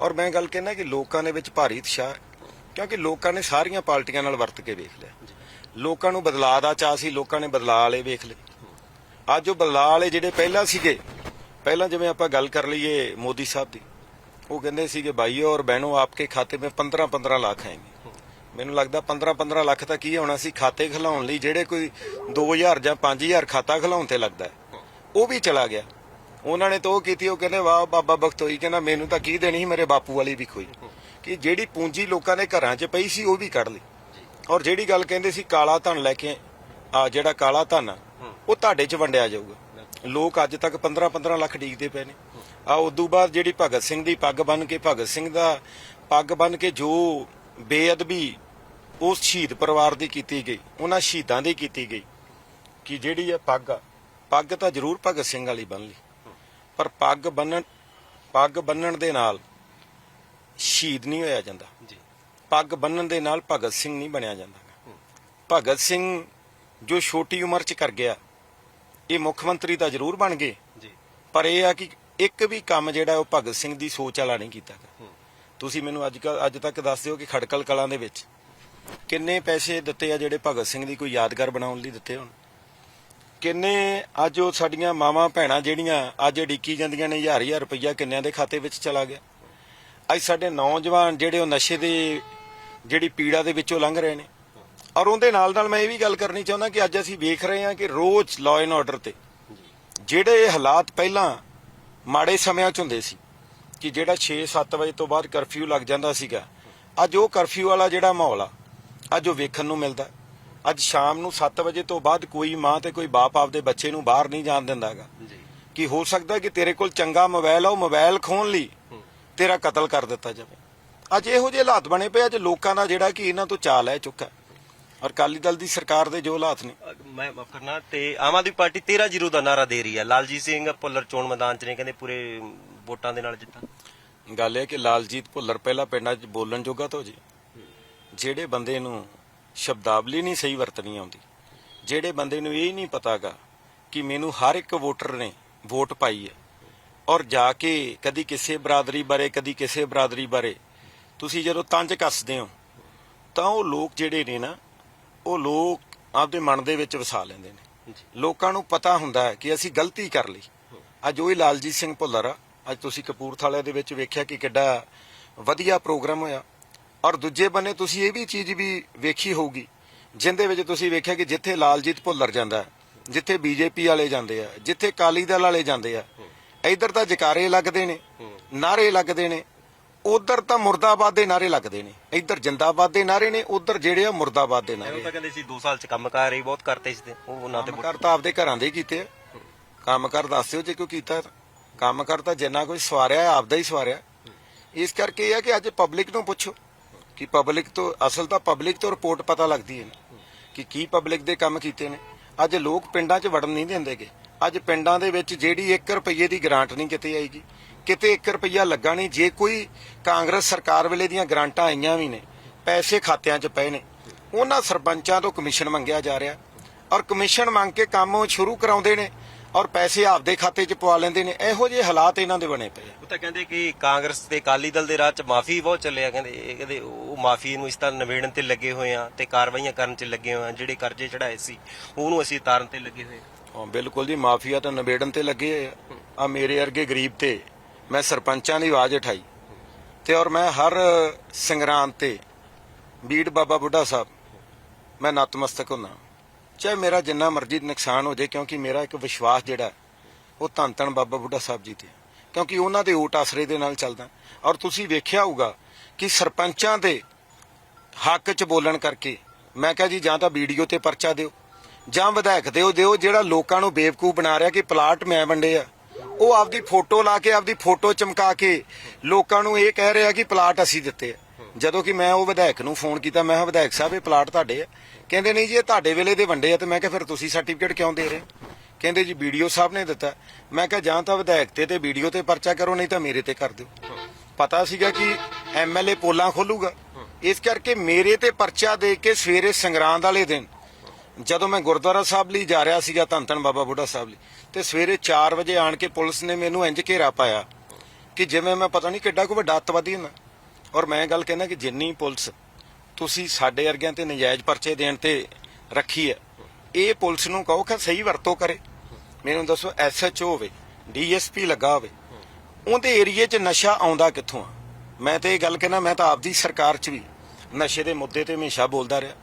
ਔਰ ਮੈਂ ਗੱਲ ਕਹਿੰਦਾ ਕਿ ਲੋਕਾਂ ਦੇ ਵਿੱਚ ਭਾਰੀ ਉਤਸ਼ਾਹ ਕਿਉਂਕਿ ਲੋਕਾਂ ਨੇ ਸਾਰੀਆਂ ਪਾਰਟੀਆਂ ਨਾਲ ਵਰਤ ਕੇ ਵੇਖ ਲਿਆ। ਲੋਕਾਂ ਨੂੰ ਬਦਲਾਅ ਦਾ ਚਾਹ ਸੀ ਲੋਕਾਂ ਨੇ ਬਦਲਾਅ ਵਾਲੇ ਵੇਖ ਲਏ। ਅੱਜ ਉਹ ਬਦਲਾਅ ਵਾਲੇ ਜਿਹੜੇ ਪਹਿਲਾਂ ਸੀਗੇ ਪਹਿਲਾਂ ਜਿਵੇਂ ਆਪਾਂ ਗੱਲ ਕਰ ਲਈਏ ਮੋਦੀ ਸਾਹਿਬ ਦੀ ਉਹ ਕਹਿੰਦੇ ਸੀਗੇ ਭਾਈਓ ਔਰ ਬਹਿਣੋ ਆਪਕੇ ਖਾਤੇ ਮੇਂ 15 15 ਲੱਖ ਆएंगे ਮੈਨੂੰ ਲੱਗਦਾ 15 15 ਲੱਖ ਤਾਂ ਕੀ ਹੋਣਾ ਸੀ? ਖਾਤੇ ਖਿਲਾਉਣ ਲਈ ਜਿਹੜੇ ਕੋਈ 2000 ਜਾਂ 5000 ਖਾਤਾ ਖਿਲਾਉਣ ਤੇ ਲੱਗਦਾ ਉਹ ਵੀ ਚਲਾ ਗਿਆ। ਉਹਨਾਂ ਨੇ ਤਾਂ ਉਹ ਕੀਤੀ ਉਹ ਕਹਿੰਦੇ ਵਾਹ ਬਾਬਾ ਬਖਤੋਈ ਕਹਿੰਦਾ ਮੈਨੂੰ ਤਾਂ ਕੀ ਦੇਣੀ ਸੀ ਮੇਰੇ ਬਾਪੂ ਵਾਲੀ ਵੀ ਕੋਈ? ਕਿ ਜਿਹੜੀ ਪੂੰਜੀ ਲੋਕਾਂ ਦੇ ਘਰਾਂ 'ਚ ਪਈ ਸੀ ਉਹ ਵੀ ਕੱਢ ਲਈ। ਔਰ ਜਿਹੜੀ ਗੱਲ ਕਹਿੰਦੇ ਸੀ ਕਾਲਾ ਧਨ ਲੈ ਕੇ ਆ ਜਿਹੜਾ ਕਾਲਾ ਧਨ ਆ, ਉਹ ਤੁਹਾਡੇ 'ਚ ਵੰਡਿਆ ਜਾਊਗਾ। ਲੋਕ ਅੱਜ ਤੱਕ 15 15 ਲੱਖ ਡੀਕਦੇ ਪਏ ਨੇ। ਆ ਉਦੋਂ ਬਾਅਦ ਜਿਹੜੀ ਭਗਤ ਸਿੰਘ ਦੀ ਪੱਗ ਬੰਨ ਕੇ ਭਗਤ ਸਿੰਘ ਦਾ ਪੱਗ ਬੰਨ ਕੇ ਜੋ ਬੇਅਦਬੀ ਉਸ ਸ਼ਹੀਦ ਪਰਿਵਾਰ ਦੀ ਕੀਤੀ ਗਈ ਉਹਨਾਂ ਸ਼ਹੀਦਾਂ ਦੀ ਕੀਤੀ ਗਈ ਕਿ ਜਿਹੜੀ ਇਹ ਪੱਗ ਪੱਗ ਤਾਂ ਜ਼ਰੂਰ ਭਗਤ ਸਿੰਘ ਵਾਲੀ ਬੰਨ ਲਈ। ਪਰ ਪੱਗ ਬੰਨਣ ਪੱਗ ਬੰਨਣ ਦੇ ਨਾਲ ਸ਼ਹੀਦ ਨਹੀਂ ਹੋਇਆ ਜਾਂਦਾ। ਜੀ। ਪੱਗ ਬੰਨਣ ਦੇ ਨਾਲ ਭਗਤ ਸਿੰਘ ਨਹੀਂ ਬਣਿਆ ਜਾਂਦਾ। ਭਗਤ ਸਿੰਘ ਜੋ ਛੋਟੀ ਉਮਰ 'ਚ ਕਰ ਗਿਆ ਇਹ ਮੁੱਖ ਮੰਤਰੀ ਤਾਂ ਜ਼ਰੂਰ ਬਣ ਗਏ। ਜੀ। ਪਰ ਇਹ ਆ ਕਿ ਇੱਕ ਵੀ ਕੰਮ ਜਿਹੜਾ ਉਹ ਭਗਤ ਸਿੰਘ ਦੀ ਸੋਚ ਵਾਲਾ ਨਹੀਂ ਕੀਤਾ। ਤੁਸੀਂ ਮੈਨੂੰ ਅੱਜ ਕੱਲ ਅੱਜ ਤੱਕ ਦੱਸ ਦਿਓ ਕਿ ਖੜਕਲ ਕਲਾਂ ਦੇ ਵਿੱਚ ਕਿੰਨੇ ਪੈਸੇ ਦਿੱਤੇ ਆ ਜਿਹੜੇ ਭਗਤ ਸਿੰਘ ਦੀ ਕੋਈ ਯਾਦਗਾਰ ਬਣਾਉਣ ਲਈ ਦਿੱਤੇ ਹੋਣ? ਕਿੰਨੇ ਅੱਜ ਉਹ ਸਾਡੀਆਂ ਮਾਵਾਂ ਭੈਣਾਂ ਜਿਹੜੀਆਂ ਅੱਜ ਡਿੱਕੀ ਜਾਂਦੀਆਂ ਨੇ ਹਜ਼ਾਰ ਹਜ਼ਾਰ ਰੁਪਈਆ ਕਿੰਨਿਆਂ ਦੇ ਖਾਤੇ ਵਿੱਚ ਚਲਾ ਗਿਆ। ਅੱਜ ਸਾਡੇ ਨੌਜਵਾਨ ਜਿਹੜੇ ਉਹ ਨਸ਼ੇ ਦੇ ਜਿਹੜੀ ਪੀੜਾ ਦੇ ਵਿੱਚੋਂ ਲੰਘ ਰਹੇ ਨੇ। ਔਰ ਉਹਦੇ ਨਾਲ ਨਾਲ ਮੈਂ ਇਹ ਵੀ ਗੱਲ ਕਰਨੀ ਚਾਹੁੰਦਾ ਕਿ ਅੱਜ ਅਸੀਂ ਵੇਖ ਰਹੇ ਹਾਂ ਕਿ ਰੋਜ਼ ਲਾਅ ਐਂਡ ਆਰਡਰ ਤੇ ਜਿਹੜੇ ਹਾਲਾਤ ਪਹਿਲਾਂ ਮਾੜੇ ਸਮਿਆਂ 'ਚ ਹੁੰਦੇ ਸੀ ਕਿ ਜਿਹੜਾ 6-7 ਵਜੇ ਤੋਂ ਬਾਅਦ ਕਰਫਿਊ ਲੱਗ ਜਾਂਦਾ ਸੀਗਾ। ਅੱਜ ਉਹ ਕਰਫਿਊ ਵਾਲਾ ਜਿਹੜਾ ਮਾਹੌਲ ਆ ਅੱਜ ਉਹ ਵੇਖਣ ਨੂੰ ਮਿਲਦਾ। ਅੱਜ ਸ਼ਾਮ ਨੂੰ 7 ਵਜੇ ਤੋਂ ਬਾਅਦ ਕੋਈ ਮਾਂ ਤੇ ਕੋਈ ਬਾਪ ਆਪਦੇ ਬੱਚੇ ਨੂੰ ਬਾਹਰ ਨਹੀਂ ਜਾਣ ਦਿੰਦਾਗਾ ਕਿ ਹੋ ਸਕਦਾ ਕਿ ਤੇਰੇ ਕੋਲ ਚੰਗਾ ਮੋਬਾਈਲ ਆ ਉਹ ਮੋਬਾਈਲ ਖੋਣ ਲਈ ਤੇਰਾ ਕਤਲ ਕਰ ਦਿੱਤਾ ਜਾਵੇ। ਅੱਜ ਇਹੋ ਜਿਹੇ ਹਾਲਾਤ ਬਣੇ ਪਏ ਅੱਜ ਲੋਕਾਂ ਦਾ ਜਿਹੜਾ ਕਿ ਇਹਨਾਂ ਤੋਂ ਚਾਲ ਲੈ ਚੁੱਕਾ। ਔਰ ਅਕਾਲੀ ਦਲ ਦੀ ਸਰਕਾਰ ਦੇ ਜੋ ਹਾਲਾਤ ਨੇ। ਮੈਂ ਮਾਫ ਕਰਨਾ ਤੇ ਆਮ ਆਦਮੀ ਪਾਰਟੀ 13 ਜ਼ੀਰੋ ਦਾ ਨਾਰਾ ਦੇ ਰਹੀ ਹੈ। ਲਾਲਜੀਤ ਸਿੰਘ ਭੁੱਲਰ ਚੋਣ ਮੈਦਾਨ 'ਚ ਨੇ ਕਹਿੰਦੇ ਪੂਰੇ ਵੋਟਾਂ ਦੇ ਨਾਲ ਜਿੱਤਾਂ। ਗੱਲ ਇਹ ਕਿ ਲਾਲਜੀਤ ਭੁੱਲਰ ਪਹਿਲਾਂ ਪਿੰਡਾਂ 'ਚ ਬੋਲਣ ਜੋਗਾ ਤਾਂ ਹੋ ਜੇ। ਜਿਹੜੇ ਬੰਦੇ ਨੂੰ ਸ਼ਬਦਾਵਲੀ ਨਹੀਂ ਸਹੀ ਵਰਤਣੀ ਆਉਂਦੀ ਜਿਹੜੇ ਬੰਦੇ ਨੂੰ ਇਹ ਨਹੀਂ ਪਤਾਗਾ ਕਿ ਮੈਨੂੰ ਹਰ ਇੱਕ ਵੋਟਰ ਨੇ ਵੋਟ ਪਾਈ ਹੈ ਔਰ ਜਾ ਕੇ ਕਦੀ ਕਿਸੇ ਬਰਾਦਰੀ ਬਾਰੇ ਕਦੀ ਕਿਸੇ ਬਰਾਦਰੀ ਬਾਰੇ ਤੁਸੀਂ ਜਦੋਂ ਤੰਜ ਕੱਸਦੇ ਹੋ ਤਾਂ ਉਹ ਲੋਕ ਜਿਹੜੇ ਨੇ ਨਾ ਉਹ ਲੋਕ ਆਪਦੇ ਮਨ ਦੇ ਵਿੱਚ ਵਸਾ ਲੈਂਦੇ ਨੇ। ਲੋਕਾਂ ਨੂੰ ਪਤਾ ਹੁੰਦਾ ਹੈ ਕਿ ਅਸੀਂ ਗਲਤੀ ਕਰ ਲਈ। ਅੱਜ ਉਹੀ ਲਾਲਜੀਤ ਸਿੰਘ ਭੁੱਲਰ ਆ। ਅੱਜ ਤੁਸੀਂ ਕਪੂਰਥਲੇ ਦੇ ਵਿੱਚ ਵੇਖਿਆ ਕਿ ਕਿੱਡਾ ਵਧੀਆ ਪ੍ਰੋਗਰਾਮ ਹੋਇਆ। ਔਰ ਦੂਜੇ ਬੰਨੇ ਤੁਸੀਂ ਇਹ ਵੀ ਚੀਜ਼ ਵੀ ਵੇਖੀ ਹੋਊਗੀ ਜਿੰਦੇ ਵਿੱਚ ਤੁਸੀਂ ਵੇਖਿਆ ਕਿ ਜਿੱਥੇ ਲਾਲਜੀਤ ਭੁੱਲਰ ਜਾਂਦਾ ਜਿੱਥੇ ਬੀਜੇਪੀ ਵਾਲੇ ਜਾਂਦੇ ਆ ਜਿੱਥੇ ਕਾਲੀ ਦਲ ਵਾਲੇ ਜਾਂਦੇ ਆ ਇਧਰ ਤਾਂ ਜਕਾਰੇ ਲੱਗਦੇ ਨੇ ਨਾਰੇ ਲੱਗਦੇ ਨੇ ਉਧਰ ਤਾਂ ਮੁਰਦਾਬਾਦ ਦੇ ਨਾਰੇ ਲੱਗਦੇ ਨੇ ਇਧਰ ਜਿੰਦਾਬਾਦ ਦੇ ਨਾਰੇ ਨੇ ਉਧਰ ਜਿਹੜੇ ਆ ਮੁਰਦਾਬਾਦ ਦੇ ਉਹ ਨਾਰੇ ਤਾਂ ਕਹਿੰਦੇ ਸੀ 2 ਸਾਲ 'ਚ ਕੰਮ ਕਰ ਰਹੀ ਬਹੁਤ ਕਰਤੇ ਸੀ ਤੇ ਉਹ ਉਹਨਾਂ ਤੇ ਕਰ ਤਾਂ ਆਪਦੇ ਘਰਾਂ ਦੇ ਕੀਤੇ ਆ। ਕੰਮ ਕਰ ਦੱਸਿਓ ਜੇ ਕੋਈ ਕੀਤਾ ਕੰਮ ਕਰ ਤਾਂ ਜਿੰਨਾ ਕੋਈ ਸਵਾਰਿਆ ਆਪਦਾ ਹੀ ਸਵਾਰਿਆ। ਇਸ ਕਰਕੇ ਇਹ ਆ ਕਿ ਅੱਜ ਪਬਲਿਕ ਨੂੰ ਪੁੱਛੋ ਕਿ ਪਬਲਿਕ ਤੋਂ ਅਸਲ ਤਾਂ ਪਬਲਿਕ ਤੋਂ ਰਿਪੋਰਟ ਪਤਾ ਲੱਗਦੀ ਹੈ ਕਿ ਕੀ ਪਬਲਿਕ ਦੇ ਕੰਮ ਕੀਤੇ ਨੇ। ਅੱਜ ਲੋਕ ਪਿੰਡਾਂ 'ਚ ਵੜਨ ਨਹੀਂ ਦਿੰਦੇਗੇ ਅੱਜ ਪਿੰਡਾਂ ਦੇ ਵਿੱਚ ਜਿਹੜੀ 1 ਰੁਪਏ ਦੀ ਗ੍ਰਾਂਟ ਨਹੀਂ ਕਿਤੇ ਆਏਗੀ। ਕਿਤੇ 1 ਰੁਪਿਆ ਲੱਗਾ ਨਹੀਂ ਜੇ ਕੋਈ ਕਾਂਗਰਸ ਸਰਕਾਰ ਵੇਲੇ ਦੀਆਂ ਗ੍ਰਾਂਟਾਂ ਆਈਆਂ ਵੀ ਨੇ ਪੈਸੇ ਖਾਤਿਆਂ 'ਚ ਪਏ ਨੇ ਉਹਨਾਂ ਸਰਪੰਚਾਂ ਤੋਂ ਕਮਿਸ਼ਨ ਮੰਗਿਆ ਜਾ ਰਿਹਾ। ਔਰ ਕਮਿਸ਼ਨ ਮੰਗ ਕੇ ਕੰਮ ਉਹ ਸ਼ੁਰੂ ਕਰਾਉਂਦੇ ਨੇ ਔਰ ਪੈਸੇ ਆਪਦੇ ਖਾਤੇ 'ਚ ਪਵਾ ਲੈਂਦੇ ਨੇ ਇਹੋ ਜਿਹੇ ਹਾਲਾਤ ਇਹਨਾਂ ਦੇ ਬਣੇ ਪਏ ਆ। ਉਹ ਤਾਂ ਕਹਿੰਦੇ ਕਿ ਕਾਂਗਰਸ ਤੇ ਅਕਾਲੀ ਦਲ ਦੇ ਰਾਹ 'ਚ ਮਾਫੀ ਬਹੁਤ ਚੱਲਿਆ ਕਹਿੰਦੇ ਇਹ ਕਹਿੰਦੇ ਉਹ ਮਾਫੀ ਨੂੰ ਇਸ ਤਰ੍ਹਾਂ ਨਿਬੇੜਨ ਤੇ ਲੱਗੇ ਹੋਏ ਆ ਤੇ ਕਾਰਵਾਈਆਂ ਕਰਨ 'ਚ ਲੱਗੇ ਹੋਏ ਆ ਜਿਹੜੇ ਕਰਜ਼ੇ ਚੜਾਏ ਸੀ ਉਹਨੂੰ ਅਸੀਂ ਉਤਾਰਨ ਤੇ ਲੱਗੇ ਹੋਏ। ਹਾਂ ਬਿਲਕੁਲ ਜੀ ਮਾਫੀਆ ਤਾਂ ਨਿਬੇੜਨ ਤੇ ਲੱਗੇ ਆ। ਆ ਮੇਰੇ ਵਰਗੇ ਗਰੀਬ ਤੇ ਮੈਂ ਸਰਪੰਚਾਂ ਦੀ ਆਵਾਜ਼ ਉਠਾਈ ਤੇ ਔਰ ਮੈਂ ਹਰ ਸੰਗਰਾਂਦ ਤੇ ਬੀੜ ਬਾਬਾ ਬੁੱਢਾ ਸਾਹਿਬ, ਮੈਂ ਨਤਮਸਤਕ ਹੁੰਨਾ ਚਾਹੇ ਮੇਰਾ ਜਿੰਨਾ ਮਰਜ਼ੀ ਨੁਕਸਾਨ ਹੋ ਜਾਏ, ਕਿਉਂਕਿ ਮੇਰਾ ਇੱਕ ਵਿਸ਼ਵਾਸ ਜਿਹੜਾ ਉਹ ਧੰਨ ਧੰਨ ਬਾਬਾ ਬੁੱਢਾ ਸਾਹਿਬ ਜੀ ਤੇ ਕਿਉਂਕਿ ਉਹਨਾਂ ਦੇ ਓਟ ਆਸਰੇ ਦੇ ਨਾਲ ਚੱਲਦਾ ਔਰ ਤੁਸੀਂ ਵੇਖਿਆ ਹੋਊਗਾ ਕਿ ਸਰਪੰਚਾਂ ਦੇ ਹੱਕ 'ਚ ਬੋਲਣ ਕਰਕੇ ਮੈਂ ਕਿਹਾ ਜੀ, ਜਾਂ ਤਾਂ ਵੀਡੀਓ ਤੇ ਪਰਚਾ ਦਿਓ, ਜਾਂ ਵਿਧਾਇਕ ਦਿਓ ਦਿਓ ਜਿਹੜਾ ਲੋਕਾਂ ਨੂੰ ਬੇਵਕੂਫ ਬਣਾ ਰਿਹਾ ਕਿ ਪਲਾਟ ਮੈਂ ਵੰਡੇ ਆ। ਉਹ ਆਪਦੀ ਫੋਟੋ ਲਾ ਕੇ, ਆਪਦੀ ਫੋਟੋ ਚਮਕਾ ਕੇ ਲੋਕਾਂ ਨੂੰ ਇਹ ਕਹਿ ਰਿਹਾ ਕਿ ਪਲਾਟ ਅਸੀਂ ਦਿੱਤੇ ਆ। ਜਦੋਂ ਕਿ ਮੈਂ ਉਹ ਵਿਧਾਇਕ ਨੂੰ ਫੋਨ ਕੀਤਾ, ਮੈਂ ਕਿਹਾ, ਵਿਧਾਇਕ ਸਾਹਿਬ, ਇਹ ਪਲਾਟ ਤੁਹਾਡੇ ਆ। ਕਹਿੰਦੇ, ਨਹੀਂ ਜੀ, ਇਹ ਤੁਹਾਡੇ ਵੇਲੇ ਦੇ ਵੰਡੇ ਆ। ਤੇ ਮੈਂ ਕਿਹਾ, ਫਿਰ ਤੁਸੀਂ ਸਰਟੀਫਿਕੇਟ ਕਿਉਂ ਦੇ ਰਹੇ? ਕਹਿੰਦੇ, ਜੀ ਵੀਡੀਓ ਸਾਹਿਬ ਨੇ ਦਿੱਤਾ। ਮੈਂ ਕਿਹਾ, ਜਾਂ ਤਾਂ ਵਿਧਾਇਕ ਤੇ ਤੇ ਵੀਡੀਓ ਤੇ ਪਰਚਾ ਕਰੋ, ਨਹੀਂ ਤਾਂ ਮੇਰੇ ਤੇ ਕਰ ਦਿਓ। ਪਤਾ ਸੀਗਾ ਕਿ ਐਮਐਲਏ ਪੋਲਾਂ ਖੋਲੂਗਾ। ਇਸ ਕਰਕੇ ਮੇਰੇ ਤੇ ਪਰਚਾ ਦੇ ਕੇ ਸਵੇਰੇ ਸੰਗਰਾਂਦ ਵਾਲੇ ਦਿਨ ਜਦੋਂ ਮੈਂ ਗੁਰਦੁਆਰਾ ਸਾਹਿਬ ਲਈ ਜਾ ਰਿਹਾ ਸੀਗਾ ਧੰਨ ਧੰਨ ਬਾਬਾ ਬੁੱਢਾ ਸਾਹਿਬ ਲਈ, ਤੇ ਸਵੇਰੇ 4 ਵਜੇ ਆਣ ਕੇ ਪੁਲਿਸ ਨੇ ਮੈਨੂੰ ਇੰਜ ਘੇਰਾ ਪਾਇਆ ਕਿ ਜਿਵੇਂ ਮੈਂ ਪਤਾ ਨਹੀਂ ਕਿੱਡਾ ਕੋ ਵੱਡਾ ਅੱਤਵਾਦੀ ਹਾਂ ਔਰ ਮੈਂ ਗੱਲ ਕਹਿੰਦਾ ਕਿ ਜਿੰਨੀ ਪੁਲਿਸ ਤੁਸੀਂ ਸਾਡੇ ਵਰਗਿਆਂ ਤੇ ਨਜਾਇਜ਼ ਪਰਚੇ ਦੇਣ ਤੇ ਰੱਖੀ ਹੈ, ਇਹ ਪੁਲਿਸ ਨੂੰ ਕਹੋ ਕਿ ਸਹੀ ਵਰਤੋਂ ਕਰੇ। ਮੈਨੂੰ ਦੱਸੋ ਐਸਐਚਓ ਹੋਵੇ ਡੀਐਸਪੀ ਲੱਗਾ ਹੋਵੇ, ਉਹਦੇ ਏਰੀਏ 'ਚ ਨਸ਼ਾ ਆਉਂਦਾ ਕਿੱਥੋਂ ਆ? ਮੈਂ ਤੇ ਇਹ ਗੱਲ ਕਹਿਣਾ ਮੈਂ ਤਾਂ ਆਪਦੀ ਸਰਕਾਰ 'ਚ ਵੀ ਨਸ਼ੇ ਦੇ ਮੁੱਦੇ ਤੇ ਹਮੇਸ਼ਾ ਬੋਲਦਾ ਰਿਹਾ।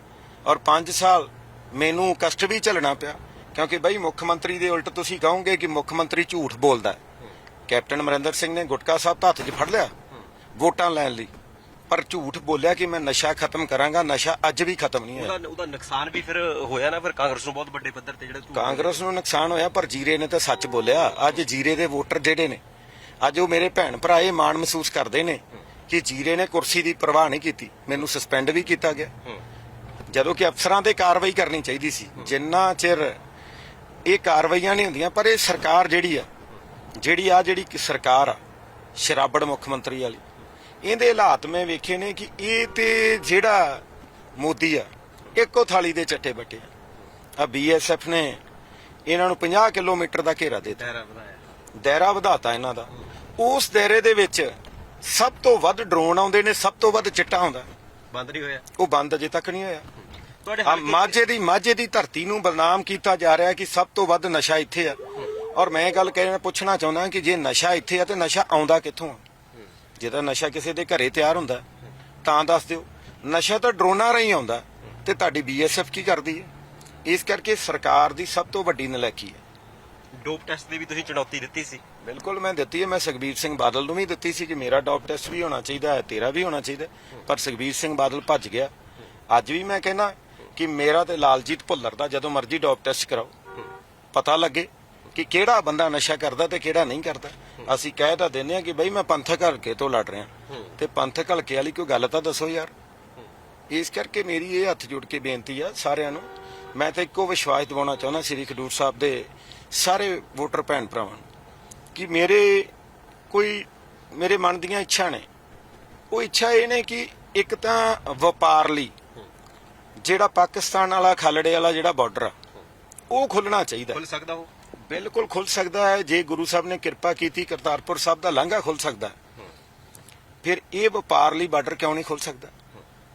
ਔਰ 5 ਸਾਲ ਮੈਨੂੰ ਕਸ਼ਟ ਵੀ ਝੱਲਣਾ ਪਿਆ ਕਿਉਂਕਿ ਬਈ ਮੁੱਖ ਮੰਤਰੀ ਦੇ ਉਲਟ ਤੁਸੀਂ ਕਹੋਗੇ ਕਿ ਮੁੱਖ ਮੰਤਰੀ ਝੂਠ ਬੋਲਦਾ ਹੈ। ਕੈਪਟਨ ਅਮਰਿੰਦਰ ਸਿੰਘ ਨੇ ਗੁਟਕਾ ਸਾਹਿਬ ਤਾਂ ਹੱਥ 'ਚ ਫੜ ਲਿਆ ਵੋਟਾਂ ਲੈਣ ਲਈ। ਪਰ ਝੂਠ ਬੋਲਿਆ ਕਿ ਮੈਂ ਨਸ਼ਾ ਖਤਮ ਕਰਾਂਗਾ ਨਸ਼ਾ ਅੱਜ ਵੀ ਖਤਮ ਨਹੀਂ ਹੋਇਆ। ਉਹਦਾ ਉਹਦਾ ਨੁਕਸਾਨ ਵੀ ਫਿਰ ਹੋਇਆ ਨਾ ਫਿਰ ਕਾਂਗਰਸ ਨੂੰ ਬਹੁਤ ਵੱਡੇ ਪੱਧਰ ਤੇ ਜਿਹੜਾ ਝੂਠ ਕਾਂਗਰਸ ਨੂੰ ਨੁਕਸਾਨ ਹੋਇਆ ਪਰ ਜੀਰੇ ਨੇ ਤਾਂ ਸੱਚ ਬੋਲਿਆ। ਅੱਜ ਜੀਰੇ ਦੇ ਵੋਟਰ ਜਿਹੜੇ ਨੇ ਅੱਜ ਉਹ ਮੇਰੇ ਭੈਣ ਭਰਾ ਇਹ ਮਾਣ ਮਹਿਸੂਸ ਕਰਦੇ ਨੇ ਕਿ ਜੀਰੇ ਨੇ ਕੁਰਸੀ ਦੀ ਪਰਵਾਹ ਨਹੀਂ ਕੀਤੀ ਮੈਨੂੰ ਸਸਪੈਂਡ ਵੀ ਕੀਤਾ ਗਿਆ। ਜਦੋਂ ਕਿ ਅਫਸਰਾਂ ਤੇ ਕਾਰਵਾਈ ਕਰਨੀ ਚਾਹੀਦੀ ਸੀ ਜਿੰਨਾ ਚਿਰ ਇਹ ਕਾਰਵਾਈਆਂ ਨਹੀਂ ਹੁੰਦੀਆਂ ਪਰ ਇਹ ਸਰਕਾਰ ਜਿਹੜੀ ਆ ਜਿਹੜੀ ਆ ਜਿਹੜੀ ਸਰਕਾਰ ਆ ਸ਼ਰਾਬੜ ਮੁੱਖ ਮੰਤਰੀ ਵਾਲੀ ਇਹਦੇ ਹਾਲਾਤ ਮੈਂ ਵੇਖੇ ਨੇ ਕਿ ਇਹ ਤੇ ਜਿਹੜਾ ਮੋਦੀ ਆ ਇੱਕੋ ਥਾਲੀ ਦੇ ਚੱਟੇ ਬੱਟੇ ਆ। ਆ ਬੀਐਸਐਫ ਨੇ ਇਹਨਾਂ ਨੂੰ 50 ਕਿਲੋਮੀਟਰ ਦਾ ਘੇਰਾ ਦੇ ਦਿੱਤਾ। ਦਾਇਰਾ ਵਧਾਤਾ ਇਹਨਾਂ ਦਾ। ਉਸ ਦਾਇਰੇ ਦੇ ਵਿੱਚ ਸਭ ਤੋਂ ਵੱਧ ਡਰੋਨ ਆਉਂਦੇ ਨੇ ਸਭ ਤੋਂ ਵੱਧ ਚਿੱਟਾ ਆਉਂਦਾ। ਬੰਦ ਨਹੀਂ ਹੋਇਆ। ਉਹ ਬੰਦ ਅਜੇ ਤੱਕ ਨਹੀਂ ਹੋਇਆ। ਮਾਝੇ ਦੀ ਮਾਝੇ ਦੀ ਧਰਤੀ ਨੂੰ ਬਦਨਾਮ ਕੀਤਾ ਜਾ ਰਿਹਾ ਕਿ ਸਭ ਤੋਂ ਵੱਧ ਨਸ਼ਾ ਇੱਥੇ ਆ। ਔਰ ਮੈਂ ਗੱਲ ਕਹਿਣਾ ਪੁੱਛਣਾ ਚਾਹੁੰਦਾ ਕਿ ਜੇ ਨਸ਼ਾ ਇੱਥੇ ਆ ਤੇ ਨਸ਼ਾ ਆਉਂਦਾ ਕਿੱਥੋਂ ਜੇ ਤਾਂ ਨਸ਼ਾ ਕਿਸੇ ਦੇ ਘਰੇ ਤਿਆਰ ਹੁੰਦਾ ਤਾਂ ਦੱਸ ਦਿਓ। ਨਸ਼ਾ ਤਾਂ ਡਰੋਨਾਂ ਰਾਹੀਂ ਆਉਂਦਾ ਤੇ ਤੁਹਾਡੀ ਬੀਐਸਐਫ ਕੀ ਕਰਦੀ ਹੈ? ਇਸ ਕਰਕੇ ਸਰਕਾਰ ਦੀ ਸਭ ਤੋਂ ਵੱਡੀ ਨਲਾਇਕੀ ਹੈ। ਡੋਪ ਟੈਸਟ ਦੀ ਵੀ ਤੁਸੀਂ ਚੁਣੌਤੀ ਦਿੱਤੀ ਸੀ। ਬਿਲਕੁਲ ਮੈਂ ਦਿੱਤੀ ਹੈ ਮੈਂ ਸੁਖਬੀਰ ਸਿੰਘ ਬਾਦਲ ਨੂੰ ਵੀ ਦਿੱਤੀ ਸੀ ਕਿ ਮੇਰਾ ਡੌਪ ਟੈਸਟ ਵੀ ਹੋਣਾ ਚਾਹੀਦਾ ਹੈ ਤੇਰਾ ਵੀ ਹੋਣਾ ਚਾਹੀਦਾ। ਪਰ ਸੁਖਬੀਰ ਸਿੰਘ ਬਾਦਲ ਭੱਜ ਗਿਆ। ਅੱਜ ਵੀ ਮੈਂ ਕਹਿੰਦਾ ਕਿ ਮੇਰਾ ਤੇ ਲਾਲਜੀਤ ਭੁੱਲਰ ਦਾ ਜਦੋਂ ਮਰਜ਼ੀ ਡੋਪ ਟੈਸਟ ਕਰਾਓ, ਪਤਾ ਲੱਗੇ ਕਿ ਕਿਹੜਾ ਬੰਦਾ ਨਸ਼ਾ ਕਰਦਾ ਤੇ ਕਿਹੜਾ ਨਹੀਂ ਕਰਦਾ। ਅਸੀਂ ਕਹਿ ਤਾਂ ਦਿੰਦੇ ਆ ਕਿ ਬਈ ਮੈਂ ਪੰਥਕ ਹਲਕੇ ਤੋਂ ਲੜ ਰਿਹਾ। ਤੇ ਪੰਥਕ ਹਲਕੇ ਵਾਲੀ ਕੋਈ ਗੱਲ ਤਾਂ ਦੱਸੋ ਯਾਰ। ਇਸ ਕਰਕੇ ਮੇਰੀ ਇਹ ਹੱਥ ਜੋੜ ਕੇ ਬੇਨਤੀ ਆ ਸਾਰਿਆਂ ਨੂੰ। ਮੈਂ ਤਾਂ ਇੱਕੋ ਵਿਸ਼ਵਾਸ ਦਿਵਾਉਣਾ ਚਾਹੁੰਦਾ ਸ੍ਰੀ ਖਡੂਰ ਸਾਹਿਬ ਦੇ ਸਾਰੇ ਵੋਟਰ ਭੈਣ ਭਰਾਵਾਂ ਨੂੰ ਕਿ ਮੇਰੇ ਕੋਈ, ਮੇਰੇ ਮਨ ਦੀਆਂ ਇੱਛਾ ਨੇ। ਉਹ ਇੱਛਾ ਇਹ ਨੇ ਕਿ ਇੱਕ ਤਾਂ ਵਪਾਰ ਲਈ ਜਿਹੜਾ ਪਾਕਿਸਤਾਨ ਵਾਲਾ ਖਾਲੜੇ ਵਾਲਾ ਜਿਹੜਾ ਬਾਰਡਰ ਆ ਉਹ ਖੁੱਲਣਾ ਚਾਹੀਦਾ ਖੁੱਲ ਸਕਦਾ ਉਹ? ਬਿਲਕੁਲ ਖੁੱਲ ਸਕਦਾ ਹੈ। ਜੇ ਗੁਰੂ ਸਾਹਿਬ ਨੇ ਕਿਰਪਾ ਕੀਤੀ ਕਰਤਾਰਪੁਰ ਸਾਹਿਬ ਦਾ ਲਾਂਘਾ ਖੁੱਲ ਸਕਦਾ। ਫਿਰ ਇਹ ਵਪਾਰ ਲਈ ਬਾਰਡਰ ਕਿਉਂ ਨਹੀਂ ਖੁੱਲ ਸਕਦਾ?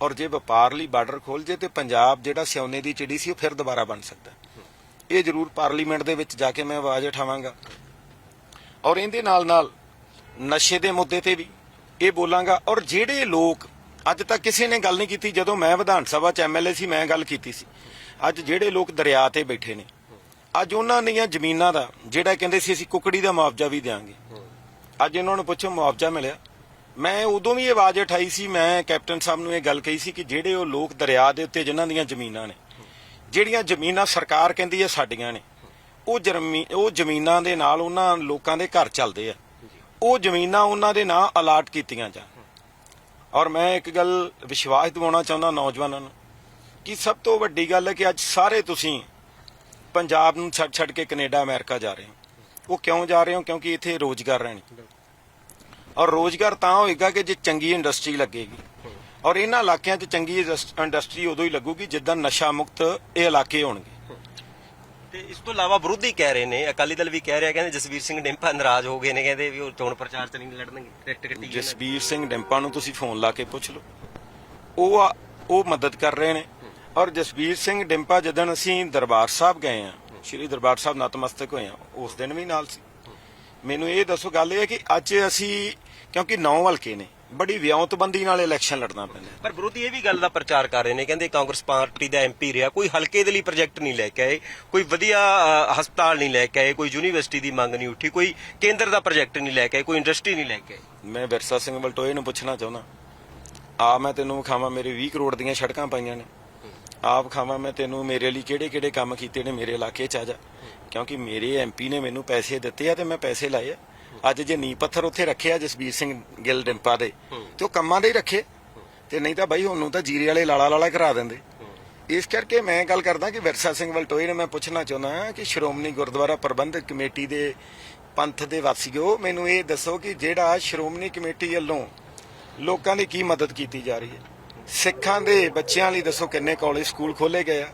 ਔਰ ਜੇ ਵਪਾਰ ਲਈ ਬਾਰਡਰ ਖੁੱਲ ਜੇ ਤੇ ਪੰਜਾਬ ਜਿਹੜਾ ਸਿਉਨੇ ਦੀ ਚਿੜੀ ਸੀ ਉਹ ਫਿਰ ਦੁਬਾਰਾ ਬਣ ਸਕਦਾ। ਇਹ ਜ਼ਰੂਰ ਪਾਰਲੀਮੈਂਟ ਦੇ ਵਿੱਚ ਜਾ ਕੇ ਮੈਂ ਆਵਾਜ਼ ਉਠਾਵਾਂਗਾ। ਔਰ ਇਹਦੇ ਨਾਲ ਨਾਲ ਨਸ਼ੇ ਦੇ ਮੁੱਦੇ ਤੇ ਵੀ ਇਹ ਬੋਲਾਂਗਾ। ਔਰ ਜਿਹੜੇ ਲੋਕ ਅੱਜ ਤੱਕ ਕਿਸੇ ਨੇ ਗੱਲ ਨਹੀਂ ਕੀਤੀ, ਜਦੋਂ ਮੈਂ ਵਿਧਾਨ ਸਭਾ ਚ ਐਮਐਲਏ ਸੀ, ਮੈਂ ਗੱਲ ਕੀਤੀ ਸੀ। ਅੱਜ ਜਿਹੜੇ ਲੋਕ ਦਰਿਆ ਤੇ ਬੈਠੇ ਨੇ, ਅੱਜ ਉਹਨਾਂ ਦੀਆਂ ਜ਼ਮੀਨਾਂ ਦਾ, ਜਿਹੜਾ ਕਹਿੰਦੇ ਸੀ ਅਸੀਂ ਕੁਕੜੀ ਦਾ ਮੁਆਵਜ਼ਾ ਵੀ ਦੇਵਾਂਗੇ ਅੱਜ ਇਹਨਾਂ ਨੂੰ ਪੁੱਛੋ, ਮੁਆਵਜ਼ਾ ਮਿਲਿਆ। ਮੈਂ ਉਦੋਂ ਵੀ ਆਵਾਜ਼ ਉਠਾਈ ਸੀ, ਮੈਂ ਕੈਪਟਨ ਸਾਹਿਬ ਨੂੰ ਇਹ ਗੱਲ ਕਹੀ ਸੀ ਕਿ ਜਿਹੜੇ ਉਹ ਲੋਕ ਦਰਿਆ ਦੇ ਉੱਤੇ ਜਿਨ੍ਹਾਂ ਦੀਆਂ ਜ਼ਮੀਨਾਂ ਨੇ, ਜਿਹੜੀਆਂ ਜ਼ਮੀਨਾਂ ਸਰਕਾਰ ਕਹਿੰਦੀ ਹੈ ਸਾਡੀਆਂ ਨੇ, ਉਹ ਉਹ ਜ਼ਮੀਨਾਂ ਦੇ ਨਾਲ ਉਹਨਾਂ ਲੋਕਾਂ ਦੇ ਘਰ ਚੱਲਦੇ ਆ। ਉਹ ਜ਼ਮੀਨਾਂ ਉਹਨਾਂ ਦੇ ਨਾਂ ਅਲਾਟ ਕੀਤੀਆਂ ਜਾਣ। ਔਰ ਮੈਂ ਇੱਕ ਗੱਲ ਵਿਸ਼ਵਾਸ ਦਿਵਾਉਣਾ ਚਾਹੁੰਦਾ ਨੌਜਵਾਨਾਂ ਨੂੰ ਕਿ ਸਭ ਤੋਂ ਵੱਡੀ ਗੱਲ ਹੈ ਕਿ ਅੱਜ ਸਾਰੇ ਤੁਸੀਂ ਪੰਜਾਬ ਨੂੰ ਛੱਡ ਛੱਡ ਕੇ ਕੈਨੇਡਾ, ਅਮਰੀਕਾ ਜਾ ਰਹੇ ਹੋ। ਉਹ ਕਿਉਂ ਜਾ ਰਹੇ ਹੋ? ਕਿਉਂਕਿ ਇੱਥੇ ਰੋਜ਼ਗਾਰ ਰਹਿਣੀ। ਔਰ ਰੋਜ਼ਗਾਰ ਤਾਂ ਹੋਏਗਾ ਕਿ ਜੇ ਚੰਗੀ ਇੰਡਸਟਰੀ ਲੱਗੇਗੀ। ਔਰ ਇਹਨਾਂ ਇਲਾਕਿਆਂ 'ਚ ਚੰਗੀ ਇੰਡਸਟਰੀ ਉਦੋਂ ਹੀ ਲੱਗੂਗੀ ਜਿੱਦਾਂ ਨਸ਼ਾ ਮੁਕਤ ਇਹ ਇਲਾਕੇ ਹੋਣਗੇ। ਤੇ ਇਸ ਤੋਂ ਇਲਾਵਾ ਵਿਰੋਧੀ ਕਹਿ ਰਹੇ ਨੇ, ਅਕਾਲੀ ਦਲ ਵੀ ਕਹਿ ਰਿਹਾ, ਕਹਿੰਦੇ ਜਸਵੀਰ ਸਿੰਘ ਡਿੰਪਾ ਨਾਰਾਜ਼ ਹੋ ਗਏ ਨੇ, ਕਹਿੰਦੇ ਵੀ ਉਹ ਚੋਣ ਪ੍ਰਚਾਰ ਚ ਨਹੀਂ ਲੜਨਗੇ, ਟਿਕਟ ਕੱਟੀ ਜਸਬੀਰ ਸਿੰਘ ਡਿੰਪਾ ਨੂੰ ਤੁਸੀਂ ਫੋਨ ਲਾ ਕੇ ਪੁੱਛ ਲਓ। ਉਹ ਉਹ ਮਦਦ ਕਰ ਰਹੇ ਨੇ। ਔਰ ਜਸਬੀਰ ਸਿੰਘ ਡਿੰਪਾ ਜਦੋਂ ਅਸੀਂ ਦਰਬਾਰ ਸਾਹਿਬ ਗਏ ਆ ਸ਼੍ਰੀ ਦਰਬਾਰ ਸਾਹਿਬ ਨਤਮਸਤਕ ਹੋਏ ਆ ਉਸ ਦਿਨ ਵੀ ਨਾਲ ਸੀ। ਮੈਨੂੰ ਇਹ ਦੱਸੋ, ਗੱਲ ਇਹ ਹੈ ਕਿ ਅੱਜ ਅਸੀਂ, ਕਿਉਂਕਿ ਨੌ ਹਲਕੇ ਨੇ ਬੜੀ ਵਿਉਂਤਬੰਦੀ ਨਾਲ ਇਲੈਕਸ਼ਨ ਲੜਨਾ ਪੈਂਦਾ। ਪਰ ਵਿਰੋਧੀ ਇਹ ਵੀ ਗੱਲ ਦਾ ਪ੍ਰਚਾਰ ਕਰ ਰਹੇ ਨੇ ਕਹਿੰਦੇ ਕਾਂਗਰਸ ਪਾਰਟੀ ਦਾ ਐਮਪੀ ਰਿਹਾ ਕੋਈ ਹਲਕੇ ਦੇ ਲਈ ਪ੍ਰੋਜੈਕਟ ਨਹੀਂ ਲੈ ਕੇ ਆਏ ਕੋਈ ਵਧੀਆ ਹਸਪਤਾਲ ਨਹੀਂ ਲੈ ਕੇ ਆਏ ਕੋਈ ਯੂਨੀਵਰਸਿਟੀ ਦੀ ਮੰਗ ਨਹੀਂ ਉੱਠੀ ਕੋਈ ਕੇਂਦਰ ਦਾ ਪ੍ਰੋਜੈਕਟ ਨਹੀਂ ਲੈ ਕੇ ਆਏ ਕੋਈ ਇੰਡਸਟਰੀ ਨਹੀਂ ਲੈ ਕੇ ਆਏ। ਮੈਂ ਵਿਰਸਾ ਸਿੰਘ ਬਲਟੋਏ ਨੂੰ ਪੁੱਛਣਾ ਚਾਹੁੰਦਾ। ਆ ਮੈਂ ਤੈਨੂੰ ਵਿਖਾਵਾਂ ਮੇਰੇ 20 ਕਰੋੜ ਦੀਆਂ ਸੜਕਾਂ ਪਾਈਆਂ ਨੇ। ਆਪ ਵਿਖਾਵਾਂ ਮੈਂ ਤੈਨੂੰ ਮੇਰੇ ਲਈ ਕਿਹੜੇ ਕਿਹੜੇ ਕੰਮ ਕੀਤੇ ਨੇ ਮੇਰੇ ਇਲਾਕੇ 'ਚ ਆ ਜਾ। ਕਿਉਂਕਿ ਮੇਰੇ ਐਮਪੀ ਨੇ ਮੈਨੂੰ ਪੈਸੇ ਦਿੱਤੇ ਆ ਤੇ ਮੈਂ ਪੈਸੇ ਲਾਏ ਆ। ਅੱਜ ਜੇ ਨੀ ਪੱਥਰ ਉੱਥੇ ਰੱਖਿਆ ਜਸਬੀਰ ਸਿੰਘ ਗਿੱਲ ਡਿੰਪਾ ਦੇ, ਤੇ ਉਹ ਕੰਮਾਂ ਦੇ ਹੀ ਰੱਖੇ। ਤੇ ਨਹੀਂ ਤਾਂ ਬਾਈ ਉਹਨੂੰ ਤਾਂ ਜੀਰੇ ਵਾਲੇ ਲਾਲਾ ਲਾਲਾ ਕਰਾ ਦਿੰਦੇ। ਇਸ ਕਰਕੇ ਮੈਂ ਗੱਲ ਕਰਦਾ ਕਿ ਵਿਰਸਾ ਸਿੰਘ ਵਲਟੋਏ ਨੇ ਮੈਂ ਪੁੱਛਣਾ ਚਾਹੁੰਦਾ ਕਿ ਸ਼੍ਰੋਮਣੀ ਗੁਰਦੁਆਰਾ ਪ੍ਰਬੰਧਕ ਕਮੇਟੀ ਦੇ ਪੰਥ ਦੇ ਵਾਸੀਓ, ਮੈਨੂੰ ਇਹ ਦੱਸੋ ਕਿ ਜਿਹੜਾ ਸ਼੍ਰੋਮਣੀ ਕਮੇਟੀ ਵੱਲੋਂ ਲੋਕਾਂ ਦੀ ਕੀ ਮਦਦ ਕੀਤੀ ਜਾ ਰਹੀ ਹੈ? ਸਿੱਖਾਂ ਦੇ ਬੱਚਿਆਂ ਲਈ ਦੱਸੋ ਕਿੰਨੇ ਕਾਲਜ ਸਕੂਲ ਖੋਲੇ ਗਏ ਆ?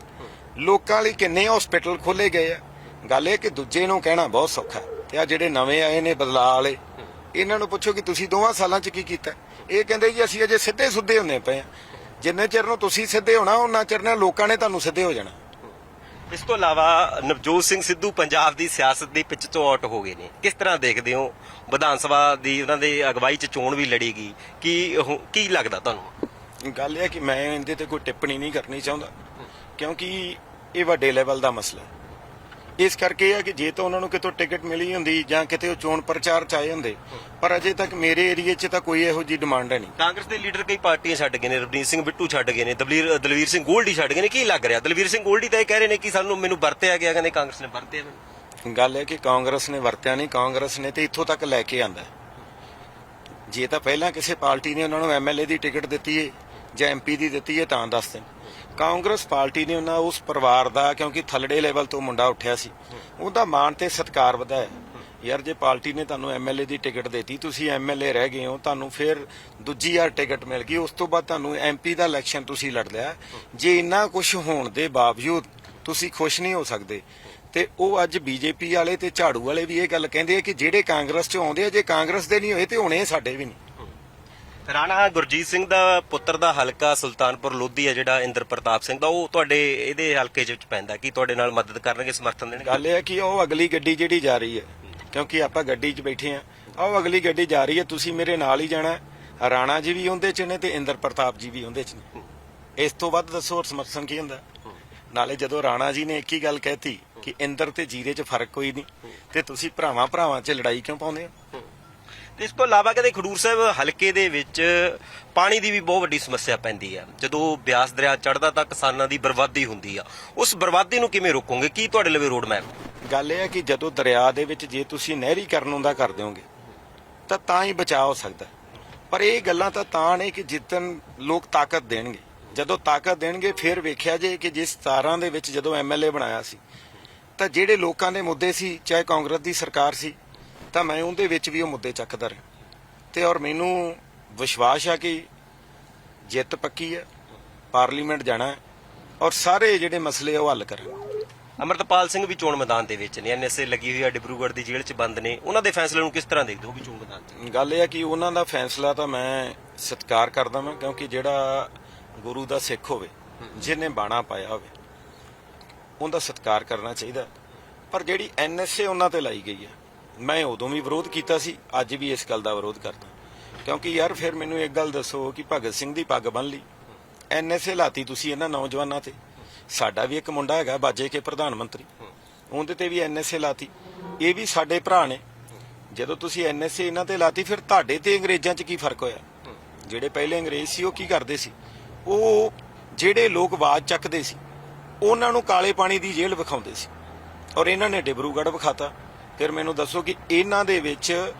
ਲੋਕਾਂ ਲਈ ਕਿੰਨੇ ਹਸਪੀਟਲ ਖੋਲੇ ਗਏ ਆ? ਗੱਲ ਇਹ ਕਿ ਦੂਜੇ ਨੂੰ ਕਹਿਣਾ ਬਹੁਤ ਸੌਖਾ ਹੈ। ਤੇ ਆ ਜਿਹੜੇ ਨਵੇਂ ਆਏ ਨੇ ਬਦਲਾਅ ਵਾਲੇ। ਇਹਨਾਂ ਨੂੰ ਪੁੱਛੋ ਕਿ ਤੁਸੀਂ ਦੋਵਾਂ ਸਾਲਾਂ 'ਚ ਕੀ ਕੀਤਾ? ਇਹ ਕਹਿੰਦੇ ਜੀ ਅਸੀਂ ਅਜੇ ਸਿੱਧੇ ਸੁੱਧੇ ਹੁੰਨੇ ਪਏ ਆ ਜਿੰਨੇ ਚਿਰ ਨੂੰ ਤੁਸੀਂ ਸਿੱਧੇ ਹੋਣਾ ਉਹਨਾਂ ਚਿਰ ਨਾਲ ਲੋਕਾਂ ਨੇ ਤੁਹਾਨੂੰ ਸਿੱਧੇ ਹੋ ਜਾਣਾ। ਇਸ ਤੋਂ ਇਲਾਵਾ ਨਵਜੋਤ ਸਿੰਘ ਸਿੱਧੂ ਪੰਜਾਬ ਦੀ ਸਿਆਸਤ ਦੀ ਪਿੱਚ ਤੋਂ ਆਊਟ ਹੋ ਗਏ ਨੇ। ਕਿਸ ਤਰ੍ਹਾਂ ਦੇਖਦੇ ਹੋ? ਵਿਧਾਨ ਸਭਾ ਦੀ ਉਹਨਾਂ ਦੇ ਅਗਵਾਈ 'ਚ ਚੋਣ ਵੀ ਲੜੀਗੀ ਕੀ ਕੀ ਲੱਗਦਾ ਤੁਹਾਨੂੰ? ਗੱਲ ਇਹ ਹੈ ਕਿ ਮੈਂ ਇਹਦੇ ਤੇ ਕੋਈ ਟਿੱਪਣੀ ਨਹੀਂ ਕਰਨੀ ਚਾਹੁੰਦਾ। ਕਿਉਂਕਿ ਇਹ ਵੱਡੇ ਲੈਵਲ ਦਾ ਮਸਲਾ ਹੈ। ਇਸ ਕਰਕੇ ਇਹ ਹੈ ਕਿ ਜੇ ਤਾਂ ਉਹਨਾਂ ਨੂੰ ਕਿਤੋਂ ਟਿਕਟ ਮਿਲੀ ਹੁੰਦੀ ਜਾਂ ਕਿਤੇ ਉਹ ਚੋਣ ਪ੍ਰਚਾਰ ਚ ਆਏ ਹੁੰਦੇ ਪਰ ਅਜੇ ਤੱਕ ਮੇਰੇ ਏਰੀਏ 'ਚ ਤਾਂ ਕੋਈ ਇਹੋ ਜੀ ਡਿਮਾਂਡ ਹੈ ਨਹੀਂ। ਕਾਂਗਰਸ ਦੇ ਲੀਡਰ ਕਈ ਪਾਰਟੀਆਂ ਛੱਡ ਗਏ ਨੇ ਰਵਨੀਤ ਸਿੰਘ ਬਿੱਟੂ ਛੱਡ ਗਏ ਨੇ ਦਲਵੀਰ ਦਲਵੀਰ ਸਿੰਘ ਗੋਲਡੀ ਛੱਡ ਗਏ ਨੇ ਕੀ ਲੱਗ ਰਿਹਾ? ਦਲਵੀਰ ਸਿੰਘ ਗੋਲਡੀ ਤਾਂ ਇਹ ਕਹਿ ਰਹੇ ਨੇ ਕਿ ਸਾਨੂੰ ਮੈਨੂੰ ਵਰਤਿਆ ਗਿਆ ਕਹਿੰਦੇ ਕਾਂਗਰਸ ਨੇ ਵਰਤਿਆ ਮੈਨੂੰ। ਗੱਲ ਹੈ ਕਿ ਕਾਂਗਰਸ ਨੇ ਵਰਤਿਆ ਨਹੀਂ ਕਾਂਗਰਸ ਨੇ ਤੇ ਇੱਥੋਂ ਤੱਕ ਲੈ ਕੇ ਆਂਦਾ। ਜੇ ਤਾਂ ਪਹਿਲਾਂ ਕਿਸੇ ਪਾਰਟੀ ਨੇ ਉਹਨਾਂ ਨੂੰ ਐਮਐਲਏ ਦੀ ਟਿਕਟ ਦਿੱਤੀ ਹੈ ਜਾਂ ਐਮਪੀ ਦੀ ਦਿੱਤੀ ਹੈ ਤਾਂ ਦੱਸ ਦੇਣ। ਕਾਂਗਰਸ ਪਾਰਟੀ ਨੇ ਉਹਨਾਂ ਉਸ ਪਰਿਵਾਰ ਦਾ, ਕਿਉਂਕਿ ਥੱਲੜੇ ਲੈਵਲ ਤੋਂ ਮੁੰਡਾ ਉੱਠਿਆ ਸੀ, ਉਹਦਾ ਮਾਣ ਤੇ ਸਤਿਕਾਰ ਵਧਾਇਆ। ਯਾਰ, ਜੇ ਪਾਰਟੀ ਨੇ ਤੁਹਾਨੂੰ ਐਮਐਲਏ ਦੀ ਟਿਕਟ ਦਿੱਤੀ, ਤੁਸੀਂ ਐਮਐਲਏ ਰਹਿ ਗਏ ਹੋ, ਤੁਹਾਨੂੰ ਫਿਰ ਦੂਜੀ ਵਾਰ ਟਿਕਟ ਮਿਲ ਗਈ, ਉਸ ਤੋਂ ਬਾਅਦ ਤੁਹਾਨੂੰ ਐਮਪੀ ਦਾ ਇਲੈਕਸ਼ਨ ਤੁਸੀਂ ਲੜ ਲਿਆ। ਜੇ ਇੰਨਾ ਕੁਝ ਹੋਣ ਦੇ ਬਾਵਜੂਦ ਤੁਸੀਂ ਖੁਸ਼ ਨਹੀਂ ਹੋ ਸਕਦੇ, ਤੇ ਉਹ ਅੱਜ ਬੀਜੇਪੀ ਵਾਲੇ ਤੇ ਝਾੜੂ ਵਾਲੇ ਵੀ ਇਹ ਗੱਲ ਕਹਿੰਦੇ ਆ ਕਿ ਜਿਹੜੇ ਕਾਂਗਰਸ ਚ ਆਉਂਦੇ ਆ, ਜੇ ਕਾਂਗਰਸ ਦੇ ਨਹੀਂ ਹੋਏ ਤੇ ਹੋਣੇ ਸਾਡੇ ਵੀ ਨਹੀਂ। ਰਾਣਾ ਗੁਰਜੀਤ ਸਿੰਘ ਦਾ ਪੁੱਤਰ ਦਾ ਹਲਕਾ ਸੁਲਤਾਨਪੁਰ ਲੋਧੀ ਹੈ, ਜਿਹੜਾ ਇੰਦਰ ਪ੍ਰਤਾਪ ਸਿੰਘ ਦਾ, ਉਹ ਤੁਹਾਡੇ ਇਹਦੇ ਹਲਕੇ ਚ ਪੈਂਦਾ ਕੀ ਤੁਹਾਡੇ ਨਾਲ ਮਦਦ ਕਰਨਗੇ, ਸਮਰਥਨ ਦੇਣਗੇ? ਗੱਲ ਇਹ ਹੈ ਕਿ ਉਹ ਅਗਲੀ ਗੱਡੀ ਜਿਹੜੀ ਜਾ ਰਹੀ ਹੈ, ਕਿਉਂਕਿ ਆਪਾਂ ਗੱਡੀ 'ਚ ਬੈਠੇ ਆ ਉਹ ਅਗਲੀ ਗੱਡੀ ਜਾ ਰਹੀ ਹੈ, ਤੁਸੀਂ ਮੇਰੇ ਨਾਲ ਹੀ ਜਾਣਾ ਰਾਣਾ ਜੀ ਵੀ ਉਹਦੇ 'ਚ ਨੇ ਤੇ ਇੰਦਰ ਪ੍ਰਤਾਪ ਜੀ ਵੀ ਉਹਦੇ 'ਚ ਨੇ। ਇਸ ਤੋਂ ਵੱਧ ਦੱਸੋ, ਹੋਰ ਸਮਰਥਨ ਕੀ ਹੁੰਦਾ? ਨਾਲੇ ਜਦੋਂ ਰਾਣਾ ਜੀ ਨੇ ਇੱਕ ਹੀ ਗੱਲ ਕਹਿਤੀ ਕਿ ਇੰਦਰ ਤੇ ਜੀਰੇ 'ਚ ਫ਼ਰਕ ਕੋਈ ਨਹੀਂ, ਤੇ ਤੁਸੀਂ ਭਰਾਵਾਂ ਭਰਾਵਾਂ 'ਚ ਲੜਾਈ ਕਿਉਂ ਪਾਉਂਦੇ ਹੋ? ਤੇ ਇਸ ਤੋਂ ਇਲਾਵਾ ਕਹਿੰਦੇ ਖਡੂਰ ਸਾਹਿਬ ਹਲਕੇ ਦੇ ਵਿੱਚ ਪਾਣੀ ਦੀ ਵੀ ਬਹੁਤ ਵੱਡੀ ਸਮੱਸਿਆ ਪੈਂਦੀ ਹੈ ਜਦੋਂ ਬਿਆਸ ਦਰਿਆ ਚੜਦਾ ਤਾਂ ਕਿਸਾਨਾਂ ਦੀ ਬਰਬਾਦੀ ਹੁੰਦੀ ਆ। ਉਸ ਬਰਬਾਦੀ ਨੂੰ ਕਿਵੇਂ ਰੋਕੋਗੇ? ਕੀ ਤੁਹਾਡੇ ਲਵੇ ਰੋਡ ਮੈਪ ਗੱਲ ਇਹ ਹੈ ਕਿ ਜਦੋਂ ਦਰਿਆ ਦੇ ਵਿੱਚ ਜੇ ਤੁਸੀਂ ਨਹਿਰੀਕਰਨ ਹੁੰਦਾ ਕਰ ਦਿਓਗੇ, ਤਾਂ ਤਾਂ ਹੀ ਬਚਾਅ ਹੋ ਸਕਦਾ। ਪਰ ਇਹ ਗੱਲਾਂ ਤਾਂ ਤਾਂ ਨੇ ਕਿ ਜਿੱਤਨ ਲੋਕ ਤਾਕਤ ਦੇਣਗੇ, ਜਦੋਂ ਤਾਕਤ ਦੇਣਗੇ ਫਿਰ ਵੇਖਿਆ ਜੇ ਕਿ ਜਿਸ 17 ਦੇ ਵਿੱਚ ਜਦੋਂ ਐਮਐਲਏ ਬਣਾਇਆ ਸੀ, ਤਾਂ ਜਿਹੜੇ ਲੋਕਾਂ ਦੇ ਮੁੱਦੇ ਸੀ, ਚਾਹੇ ਕਾਂਗਰਸ ਦੀ ਸਰਕਾਰ ਸੀ ਤਾਂ ਮੈਂ ਉਹਦੇ ਵਿੱਚ ਵੀ ਉਹ ਮੁੱਦੇ ਚੱਕਦਾ ਰਿਹਾ। ਤੇ ਔਰ ਮੈਨੂੰ ਵਿਸ਼ਵਾਸ ਆ ਕਿ ਜਿੱਤ ਪੱਕੀ ਹੈ ਪਾਰਲੀਮੈਂਟ ਜਾਣਾ ਔਰ ਸਾਰੇ ਜਿਹੜੇ ਮਸਲੇ ਆ ਉਹ ਹੱਲ ਕਰਾਂਗੇ ਅਮਰਤਪਾਲ ਸਿੰਘ ਵੀ ਚੋਣ ਮੈਦਾਨ ਦੇ ਵਿੱਚ ਨੇ ਐਨਐਸਏ ਲੱਗੀ ਹੋਈ ਆ ਡਿਬਰੂਗੜ੍ਹ ਦੀ ਜੇਲ੍ਹ 'ਚ ਬੰਦ ਨੇ। ਉਹਨਾਂ ਦੇ ਫੈਸਲੇ ਨੂੰ ਕਿਸ ਤਰ੍ਹਾਂ ਦੇਖਦੇ ਹੋ ਵੀ ਚੋਣ ਮੈਦਾਨ 'ਚ? ਗੱਲ ਇਹ ਹੈ ਕਿ ਉਹਨਾਂ ਦਾ ਫੈਸਲਾ ਤਾਂ ਮੈਂ ਸਤਿਕਾਰ ਕਰਦਾ ਮੈਂ ਕਿਉਂਕਿ ਜਿਹੜਾ ਗੁਰੂ ਦਾ ਸਿੱਖ ਹੋਵੇ ਜਿਹਨੇ ਬਾਣਾ ਪਾਇਆ ਹੋਵੇ ਉਹਦਾ ਸਤਿਕਾਰ ਕਰਨਾ ਚਾਹੀਦਾ। ਪਰ ਜਿਹੜੀ ਐਨਐਸਏ ਉਹਨਾਂ ਤੇ ਲਾਈ ਗਈ ਹੈ ਮੈਂ ਉਦੋਂ ਵੀ ਵਿਰੋਧ ਕੀਤਾ ਸੀ, ਅੱਜ ਵੀ ਇਸ ਗੱਲ ਦਾ ਵਿਰੋਧ ਕਰਦਾ। ਕਿਉਂਕਿ ਯਾਰ ਫਿਰ ਮੈਨੂੰ ਇੱਕ ਗੱਲ ਦੱਸੋ ਕਿ ਭਗਤ ਸਿੰਘ ਦੀ ਪੱਗ ਬੰਨ ਲਈ। ਐਨਐਸਏ ਲਾਤੀ ਤੁਸੀਂ ਇਹਨਾਂ ਨੌਜਵਾਨਾਂ ਤੇ। ਸਾਡਾ ਵੀ ਇੱਕ ਮੁੰਡਾ ਹੈਗਾ, ਬਾਜੇ ਕੇ ਪ੍ਰਧਾਨ ਮੰਤਰੀ। ਉਹਦੇ ਤੇ ਵੀ ਐਨਐਸਏ ਲਾਤੀ। ਇਹ ਵੀ ਸਾਡੇ ਭਰਾ ਨੇ। ਜਦੋਂ ਤੁਸੀਂ ਐਨਐਸਏ ਇਹਨਾਂ ਤੇ ਲਾਤੀ, ਫਿਰ ਤੁਹਾਡੇ ਤੇ ਅੰਗਰੇਜ਼ਾਂ 'ਚ ਕੀ ਫ਼ਰਕ ਹੋਇਆ? ਜਿਹੜੇ ਪਹਿਲੇ ਅੰਗਰੇਜ਼ ਸੀ, ਉਹ ਕੀ ਕਰਦੇ ਸੀ? ਉਹ ਜਿਹੜੇ ਲੋਕ ਆਵਾਜ਼ ਚੱਕਦੇ ਸੀ, ਉਹਨਾਂ ਨੂੰ ਕਾਲੇ ਪਾਣੀ ਦੀ ਜੇਲ੍ਹ ਵਿਖਾਉਂਦੇ ਸੀ। ਔਰ ਇਹਨਾਂ ਨੇ ਡਿਬਰੂਗੜ੍ਹ ਵਿਖਾਤਾ। ਫਿਰ ਮੈਨੂੰ ਦੱਸੋ ਕਿ ਇਹਨਾਂ ਦੇ ਵਿੱਚ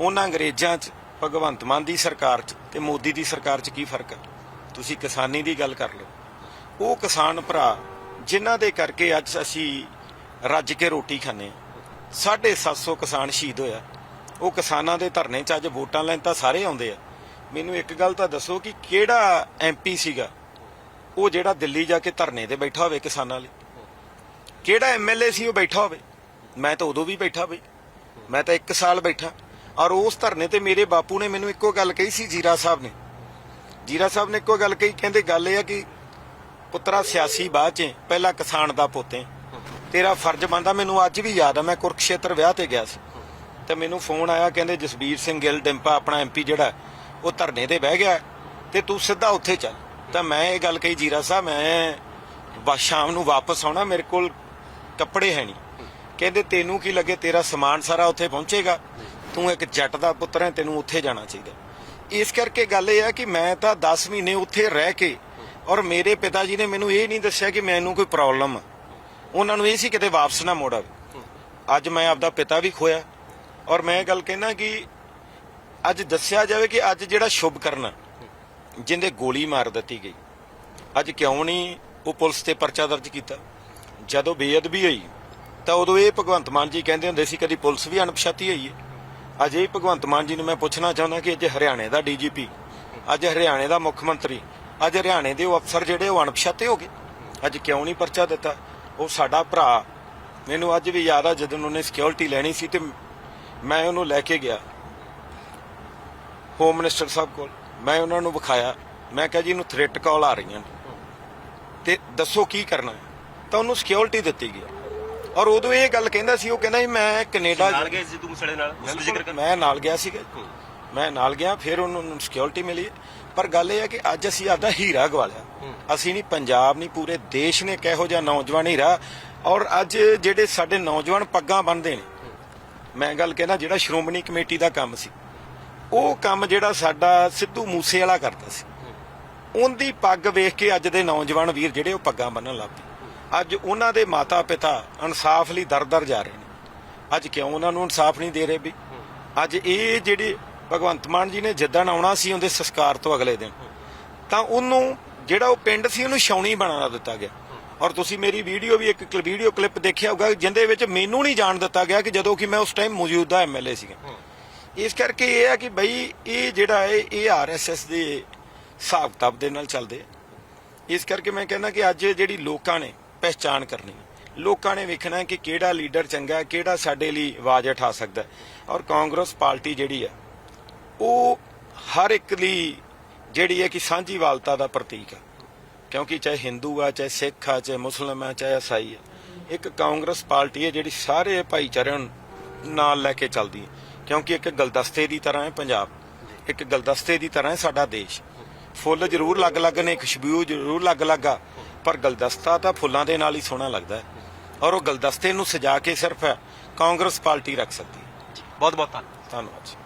ਉਹਨਾਂ ਅੰਗਰੇਜ਼ਾਂ 'ਚ, ਭਗਵੰਤ ਮਾਨ ਦੀ ਸਰਕਾਰ 'ਚ ਤੇ ਮੋਦੀ ਦੀ ਸਰਕਾਰ 'ਚ ਕੀ ਫ਼ਰਕ ਹੈ? ਤੁਸੀਂ ਕਿਸਾਨੀ ਦੀ ਗੱਲ ਕਰ ਲਓ। ਉਹ ਕਿਸਾਨ ਭਰਾ ਜਿਨ੍ਹਾਂ ਦੇ ਕਰਕੇ ਅੱਜ ਅਸੀਂ ਰੱਜ ਕੇ ਰੋਟੀ ਖਾਂਦੇ ਹਾਂ। 750 ਕਿਸਾਨ ਸ਼ਹੀਦ ਹੋਇਆ। ਉਹ ਕਿਸਾਨਾਂ ਦੇ ਧਰਨੇ 'ਚ ਅੱਜ ਵੋਟਾਂ ਲੈਣ ਤਾਂ ਸਾਰੇ ਆਉਂਦੇ ਆ। ਮੈਨੂੰ ਇੱਕ ਗੱਲ ਤਾਂ ਦੱਸੋ ਕਿ ਕਿਹੜਾ ਐਮਪੀ ਸੀਗਾ? ਉਹ ਜਿਹੜਾ ਦਿੱਲੀ ਜਾ ਕੇ ਧਰਨੇ ਤੇ ਬੈਠਾ ਹੋਵੇ ਕਿਸਾਨਾਂ ਲਈ। ਕਿਹੜਾ ਐਮਐਲਏ ਸੀ ਉਹ ਬੈਠਾ ਹੋਵੇ? ਮੈਂ ਤਾਂ ਉਦੋਂ ਵੀ ਬੈਠਾ ਬਈ। ਮੈਂ ਤਾਂ 1 ਸਾਲ ਬੈਠਾ। ਔਰ ਉਸ ਧਰਨੇ ਤੇ ਮੇਰੇ ਬਾਪੂ ਨੇ ਮੈਨੂੰ ਇੱਕੋ ਗੱਲ ਕਹੀ ਸੀ ਜੀਰਾ ਸਾਹਿਬ ਨੇ। ਜੀਰਾ ਸਾਹਿਬ ਨੇ ਇੱਕੋ ਗੱਲ ਕਹੀ, ਕਹਿੰਦੇ ਗੱਲ ਇਹ ਆ ਕਿ ਪੁੱਤਰਾ ਸਿਆਸੀ ਬਾਅਦ ਚ ਪਹਿਲਾਂ ਕਿਸਾਨ ਦਾ ਪੁੱਤ ਹੈ। ਤੇਰਾ ਫਰਜ਼ ਬਣਦਾ, ਮੈਨੂੰ ਅੱਜ ਵੀ ਯਾਦ ਆ, ਮੈਂ ਕੁਰਕਸ਼ੇਤਰ ਵਿਆਹ ਤੇ ਗਿਆ ਸੀ। ਤੇ ਮੈਨੂੰ ਫੋਨ ਆਇਆ, ਕਹਿੰਦੇ ਜਸਬੀਰ ਸਿੰਘ ਗਿੱਲ, ਡਿੰਪਾ ਆਪਣਾ ਐਮਪੀ ਜਿਹੜਾ ਉਹ ਧਰਨੇ ਤੇ ਬਹਿ ਗਿਆ। ਤੇ ਤੂੰ ਸਿੱਧਾ ਉੱਥੇ ਚੱਲ। ਤਾਂ ਮੈਂ ਇਹ ਗੱਲ ਕਹੀ, ਜੀਰਾ ਸਾਹਿਬ, ਮੈਂ ਸ਼ਾਮ ਨੂੰ ਵਾਪਸ ਆਉਣਾ, ਮੇਰੇ ਕੋਲ ਕੱਪੜੇ ਹੈ ਨਹੀਂ। ਕਹਿੰਦੇ ਤੈਨੂੰ ਕੀ ਲੱਗੇ, ਤੇਰਾ ਸਮਾਨ ਸਾਰਾ ਉੱਥੇ ਪਹੁੰਚੇਗਾ। ਤੂੰ ਇੱਕ ਜੱਟ ਦਾ ਪੁੱਤਰ ਹੈ, ਤੈਨੂੰ ਉੱਥੇ ਜਾਣਾ ਚਾਹੀਦਾ। ਇਸ ਕਰਕੇ ਗੱਲ ਇਹ ਹੈ ਕਿ ਮੈਂ ਤਾਂ 10 ਮਹੀਨੇ ਉੱਥੇ ਰਹਿ ਕੇ ਔਰ ਮੇਰੇ ਪਿਤਾ ਜੀ ਨੇ ਮੈਨੂੰ ਇਹ ਨਹੀਂ ਦੱਸਿਆ ਕਿ ਮੈਨੂੰ ਕੋਈ ਪ੍ਰੋਬਲਮ ਆ। ਉਹਨਾਂ ਨੂੰ ਇਹ ਸੀ ਕਿਤੇ ਵਾਪਸ ਨਾ ਮੋੜ ਆਵੇ। ਅੱਜ ਮੈਂ ਆਪਦਾ ਪਿਤਾ ਵੀ ਖੋਇਆ ਔਰ ਮੈਂ ਇਹ ਗੱਲ ਕਹਿਣਾ ਕਿ ਅੱਜ ਦੱਸਿਆ ਜਾਵੇ ਕਿ ਅੱਜ ਜਿਹੜਾ ਸ਼ੁਭ ਕਰਨਾ ਜਿੰਦੇ ਗੋਲੀ ਮਾਰ ਦਿੱਤੀ ਗਈ। ਅੱਜ ਕਿਉਂ ਨਹੀਂ ਉਹ ਪੁਲਿਸ ਤੇ ਪਰਚਾ ਦਰਜ ਕੀਤਾ? ਜਦੋਂ ਬੇਅਦਬੀ ਹੋਈ ਤਾਂ ਉਦੋਂ ਇਹ ਭਗਵੰਤ ਮਾਨ ਜੀ ਕਹਿੰਦੇ ਹੁੰਦੇ ਸੀ, ਕਦੀ ਪੁਲਿਸ ਵੀ ਅਣਪਛਾਤੀ ਹੋਈ ਹੈ। ਅੱਜ ਇਹ ਭਗਵੰਤ ਮਾਨ ਜੀ ਨੂੰ ਮੈਂ ਪੁੱਛਣਾ ਚਾਹੁੰਦਾ ਕਿ ਅੱਜ ਹਰਿਆਣੇ ਦਾ ਡੀਜੀਪੀ, ਅੱਜ ਹਰਿਆਣੇ ਦਾ ਮੁੱਖ ਮੰਤਰੀ, ਅੱਜ ਹਰਿਆਣੇ ਦੇ ਉਹ ਅਫਸਰ ਜਿਹੜੇ ਉਹ ਅਣਪਛਾਤੇ ਹੋ ਗਏ। ਅੱਜ ਕਿਉਂ ਨਹੀਂ ਪਰਚਾ ਦਿੱਤਾ? ਉਹ ਸਾਡਾ ਭਰਾ, ਮੈਨੂੰ ਅੱਜ ਵੀ ਯਾਦ ਆ ਜਦੋਂ ਉਹਨੇ ਸਿਕਿਉਰਿਟੀ ਲੈਣੀ ਸੀ ਤੇ ਮੈਂ ਉਹਨੂੰ ਲੈ ਕੇ ਗਿਆ ਹੋਮ ਮਿਨਿਸਟਰ ਸਾਹਿਬ ਕੋਲ। ਮੈਂ ਉਹਨਾਂ ਨੂੰ ਵਿਖਾਇਆ, ਮੈਂ ਕਿਹਾ ਜੀ ਇਹਨੂੰ ਥ੍ਰੈਟ ਕਾਲ ਆ ਰਹੀਆਂ ਨੇ। ਤੇ ਦੱਸੋ ਕੀ ਕਰਨਾ ਤਾਂ ਉਹਨੂੰ ਸਿਕਿਉਰਿਟੀ ਦਿੱਤੀ ਗਈ। ਔਰ ਉਦੋਂ ਇਹ ਗੱਲ ਕਹਿੰਦਾ ਸੀ ਉਹ ਕਹਿੰਦਾ ਜੀ ਮੈਂ ਕੈਨੇਡਾ ਨਾਲ ਗਏ ਸੀ ਤੂੰ ਮਸਲੇ ਨਾਲ? ਉਸ ਦਾ ਜ਼ਿਕਰ ਕਰ। ਮੈਂ ਨਾਲ ਗਿਆ ਸੀਗਾ। ਮੈਂ ਨਾਲ ਗਿਆ ਫਿਰ ਉਹਨੂੰ ਸਿਕਿਉਰਿਟੀ ਮਿਲੀ। ਪਰ ਗੱਲ ਇਹ ਹੈ ਕਿ ਅੱਜ ਅਸੀਂ ਆਪਦਾ ਹੀਰਾ ਗਵਾਲਿਆ। ਅਸੀਂ ਨਹੀਂ ਪੰਜਾਬ ਨਹੀਂ ਪੂਰੇ ਦੇਸ਼ ਨੇ ਕਿਹੋ ਜਿਹਾ ਨੌਜਵਾਨ ਹੀਰਾ। ਔਰ ਅੱਜ ਜਿਹੜੇ ਸਾਡੇ ਨੌਜਵਾਨ ਪੱਗਾਂ ਬੰਨਦੇ ਨੇ ਮੈਂ ਗੱਲ ਕਹਿੰਦਾ ਜਿਹੜਾ ਸ਼੍ਰੋਮਣੀ ਕਮੇਟੀ ਦਾ ਕੰਮ ਸੀ ਉਹ ਕੰਮ ਜਿਹੜਾ ਸਾਡਾ ਸਿੱਧੂ ਮੂਸੇ ਵਾਲਾ ਕਰਦਾ ਸੀ। ਉਹਦੀ ਪੱਗ ਵੇਖ ਕੇ ਅੱਜ ਦੇ ਨੌਜਵਾਨ ਵੀਰ ਜਿਹੜੇ ਉਹ ਪੱਗਾਂ ਬੰਨਣ ਲੱਗ ਪਏ। ਅੱਜ ਉਹਨਾਂ ਦੇ ਮਾਤਾ ਪਿਤਾ ਇਨਸਾਫ ਲਈ ਦਰ-ਦਰ ਜਾ ਰਹੇ ਨੇ। ਅੱਜ ਕਿਉਂ ਉਹਨਾਂ ਨੂੰ ਇਨਸਾਫ ਨਹੀਂ ਦੇ ਰਹੇ ਵੀ? ਅੱਜ ਇਹ ਜਿਹੜੀ ਭਗਵੰਤ ਮਾਨ ਜੀ ਨੇ ਜਿੱਦਣ ਆਉਣਾ ਸੀ ਉਹਦੇ ਸੰਸਕਾਰ ਤੋਂ ਅਗਲੇ ਦਿਨ, ਤਾਂ ਉਹਨੂੰ ਜਿਹੜਾ ਉਹ ਪਿੰਡ ਸੀ ਉਹਨੂੰ ਛਾਉਣੀ ਬਣਾ ਦਿੱਤਾ ਗਿਆ। ਔਰ ਤੁਸੀਂ ਮੇਰੀ ਵੀਡੀਓ ਵੀ ਇੱਕ ਵੀਡੀਓ ਕਲਿੱਪ ਦੇਖਿਆ ਹੋਊਗਾ, ਜਿੰਦੇ ਵਿੱਚ ਮੈਨੂੰ ਨਹੀਂ ਜਾਣ ਦਿੱਤਾ ਗਿਆ ਕਿ ਜਦੋਂ ਕਿ ਮੈਂ ਉਸ ਟਾਈਮ ਮੌਜੂਦਾ ਐਮਐਲਏ ਸੀਗਾ। ਇਸ ਕਰਕੇ ਇਹ ਹੈ ਕਿ ਬਈ ਇਹ ਜਿਹੜਾ ਹੈ, ਇਹ ਆਰਐਸਐਸ ਦੇ ਹਿਸਾਬ ਕਿਤਾਬ ਦੇ ਨਾਲ ਚੱਲਦੇ ਇਸ ਕਰਕੇ ਮੈਂ ਕਹਿੰਦਾ ਕਿ ਅੱਜ ਜਿਹੜੀ ਲੋਕਾਂ ਨੇ ਪਹਿਚਾਣ ਕਰਨੀ। ਲੋਕਾਂ ਨੇ ਵੇਖਣਾ ਕਿ ਕਿਹੜਾ ਲੀਡਰ ਚੰਗਾ, ਕਿਹੜਾ ਸਾਡੇ ਲਈ ਆਵਾਜ਼ ਉਠਾ ਸਕਦਾ। ਔਰ ਕਾਂਗਰਸ ਪਾਰਟੀ ਜਿਹੜੀ ਹੈ, ਉਹ ਹਰ ਇੱਕ ਲਈ ਜਿਹੜੀ ਹੈ ਕਿ ਸਾਂਝੀਵਾਲਤਾ ਦਾ ਪ੍ਰਤੀਕ ਹੈ। ਕਿਉਂਕਿ ਚਾਹੇ ਹਿੰਦੂ ਆ, ਚਾਹੇ ਸਿੱਖ ਆ, ਚਾਹੇ ਮੁਸਲਮਾਨ ਆ, ਚਾਹੇ ਈਸਾਈ ਆ, ਇੱਕ ਕਾਂਗਰਸ ਪਾਰਟੀ ਹੈ ਜਿਹੜੀ ਸਾਰੇ ਭਾਈਚਾਰਿਆਂ ਨੂੰ ਨਾਲ ਲੈ ਕੇ ਚੱਲਦੀ ਹੈ। ਕਿਉਂਕਿ ਇੱਕ ਗਲਦਸਤੇ ਦੀ ਤਰ੍ਹਾਂ ਹੈ ਪੰਜਾਬ, ਇੱਕ ਗਲਦਸਤੇ ਦੀ ਤਰ੍ਹਾਂ ਹੈ ਸਾਡਾ ਦੇਸ਼। ਫੁੱਲ ਜ਼ਰੂਰ ਲੱਗ-ਲੱਗ ਨੇ, ਖੁਸ਼ਬੂ ਜ਼ਰੂਰ ਲੱਗ-ਲੱਗ ਆ। ਪਰ ਗਲਦਸਤਾ ਤਾਂ ਫੁੱਲਾਂ ਦੇ ਨਾਲ ਹੀ ਸੋਹਣਾ ਲੱਗਦਾ ਹੈ। ਔਰ ਉਹ ਗਲਦਸਤੇ ਨੂੰ ਸਜਾ ਕੇ ਸਿਰਫ ਕਾਂਗਰਸ ਪਾਰਟੀ ਰੱਖ ਸਕਦੀ ਹੈ। ਬਹੁਤ ਬਹੁਤ ਧੰਨਵਾਦ ਧੰਨਵਾਦ ਜੀ।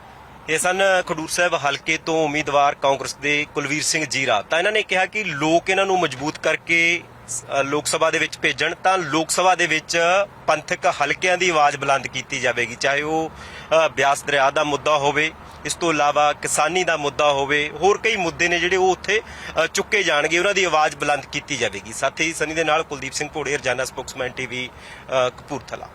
ਇਹ ਸਨ ਖਡੂਰ ਸਾਹਿਬ ਹਲਕੇ ਤੋਂ ਉਮੀਦਵਾਰ ਕਾਂਗਰਸ ਦੇ ਕੁਲਵੀਰ ਸਿੰਘ ਜੀਰਾ। ਤਾਂ ਇਹਨਾਂ ਨੇ ਕਿਹਾ ਕਿ ਲੋਕ ਇਹਨਾਂ ਨੂੰ ਮਜ਼ਬੂਤ ਕਰਕੇ ਲੋਕ ਸਭਾ ਦੇ ਵਿੱਚ ਭੇਜਣ ਤਾਂ ਲੋਕ ਸਭਾ ਦੇ ਵਿੱਚ ਪੰਥਕ ਹਲਕਿਆਂ ਦੀ ਆਵਾਜ਼ ਬੁਲੰਦ ਕੀਤੀ ਜਾਵੇਗੀ। ਚਾਹੇ ਉਹ ਬਿਆਸ ਦਰਿਆ ਦਾ ਮੁੱਦਾ ਹੋਵੇ ਇਸ ਤੋਂ ਇਲਾਵਾ ਕਿਸਾਨੀ ਦਾ ਮੁੱਦਾ ਹੋਵੇ, ਹੋਰ ਕਈ ਮੁੱਦੇ ਨੇ ਜਿਹੜੇ ਉਹ ਉੱਥੇ ਚੁੱਕੇ ਜਾਣਗੇ। ਉਹਨਾਂ ਦੀ ਆਵਾਜ਼ ਬੁਲੰਦ ਕੀਤੀ ਜਾਵੇਗੀ। ਸਾਥੀ, ਸਨੀ ਦੇ ਨਾਲ ਕੁਲਦੀਪ ਸਿੰਘ ਭੋੜੇ, ਰਜਾਨਾ ਸਪੋਕਸਮੈਨ ਟੀਵੀ ਕਪੂਰਥਲਾ।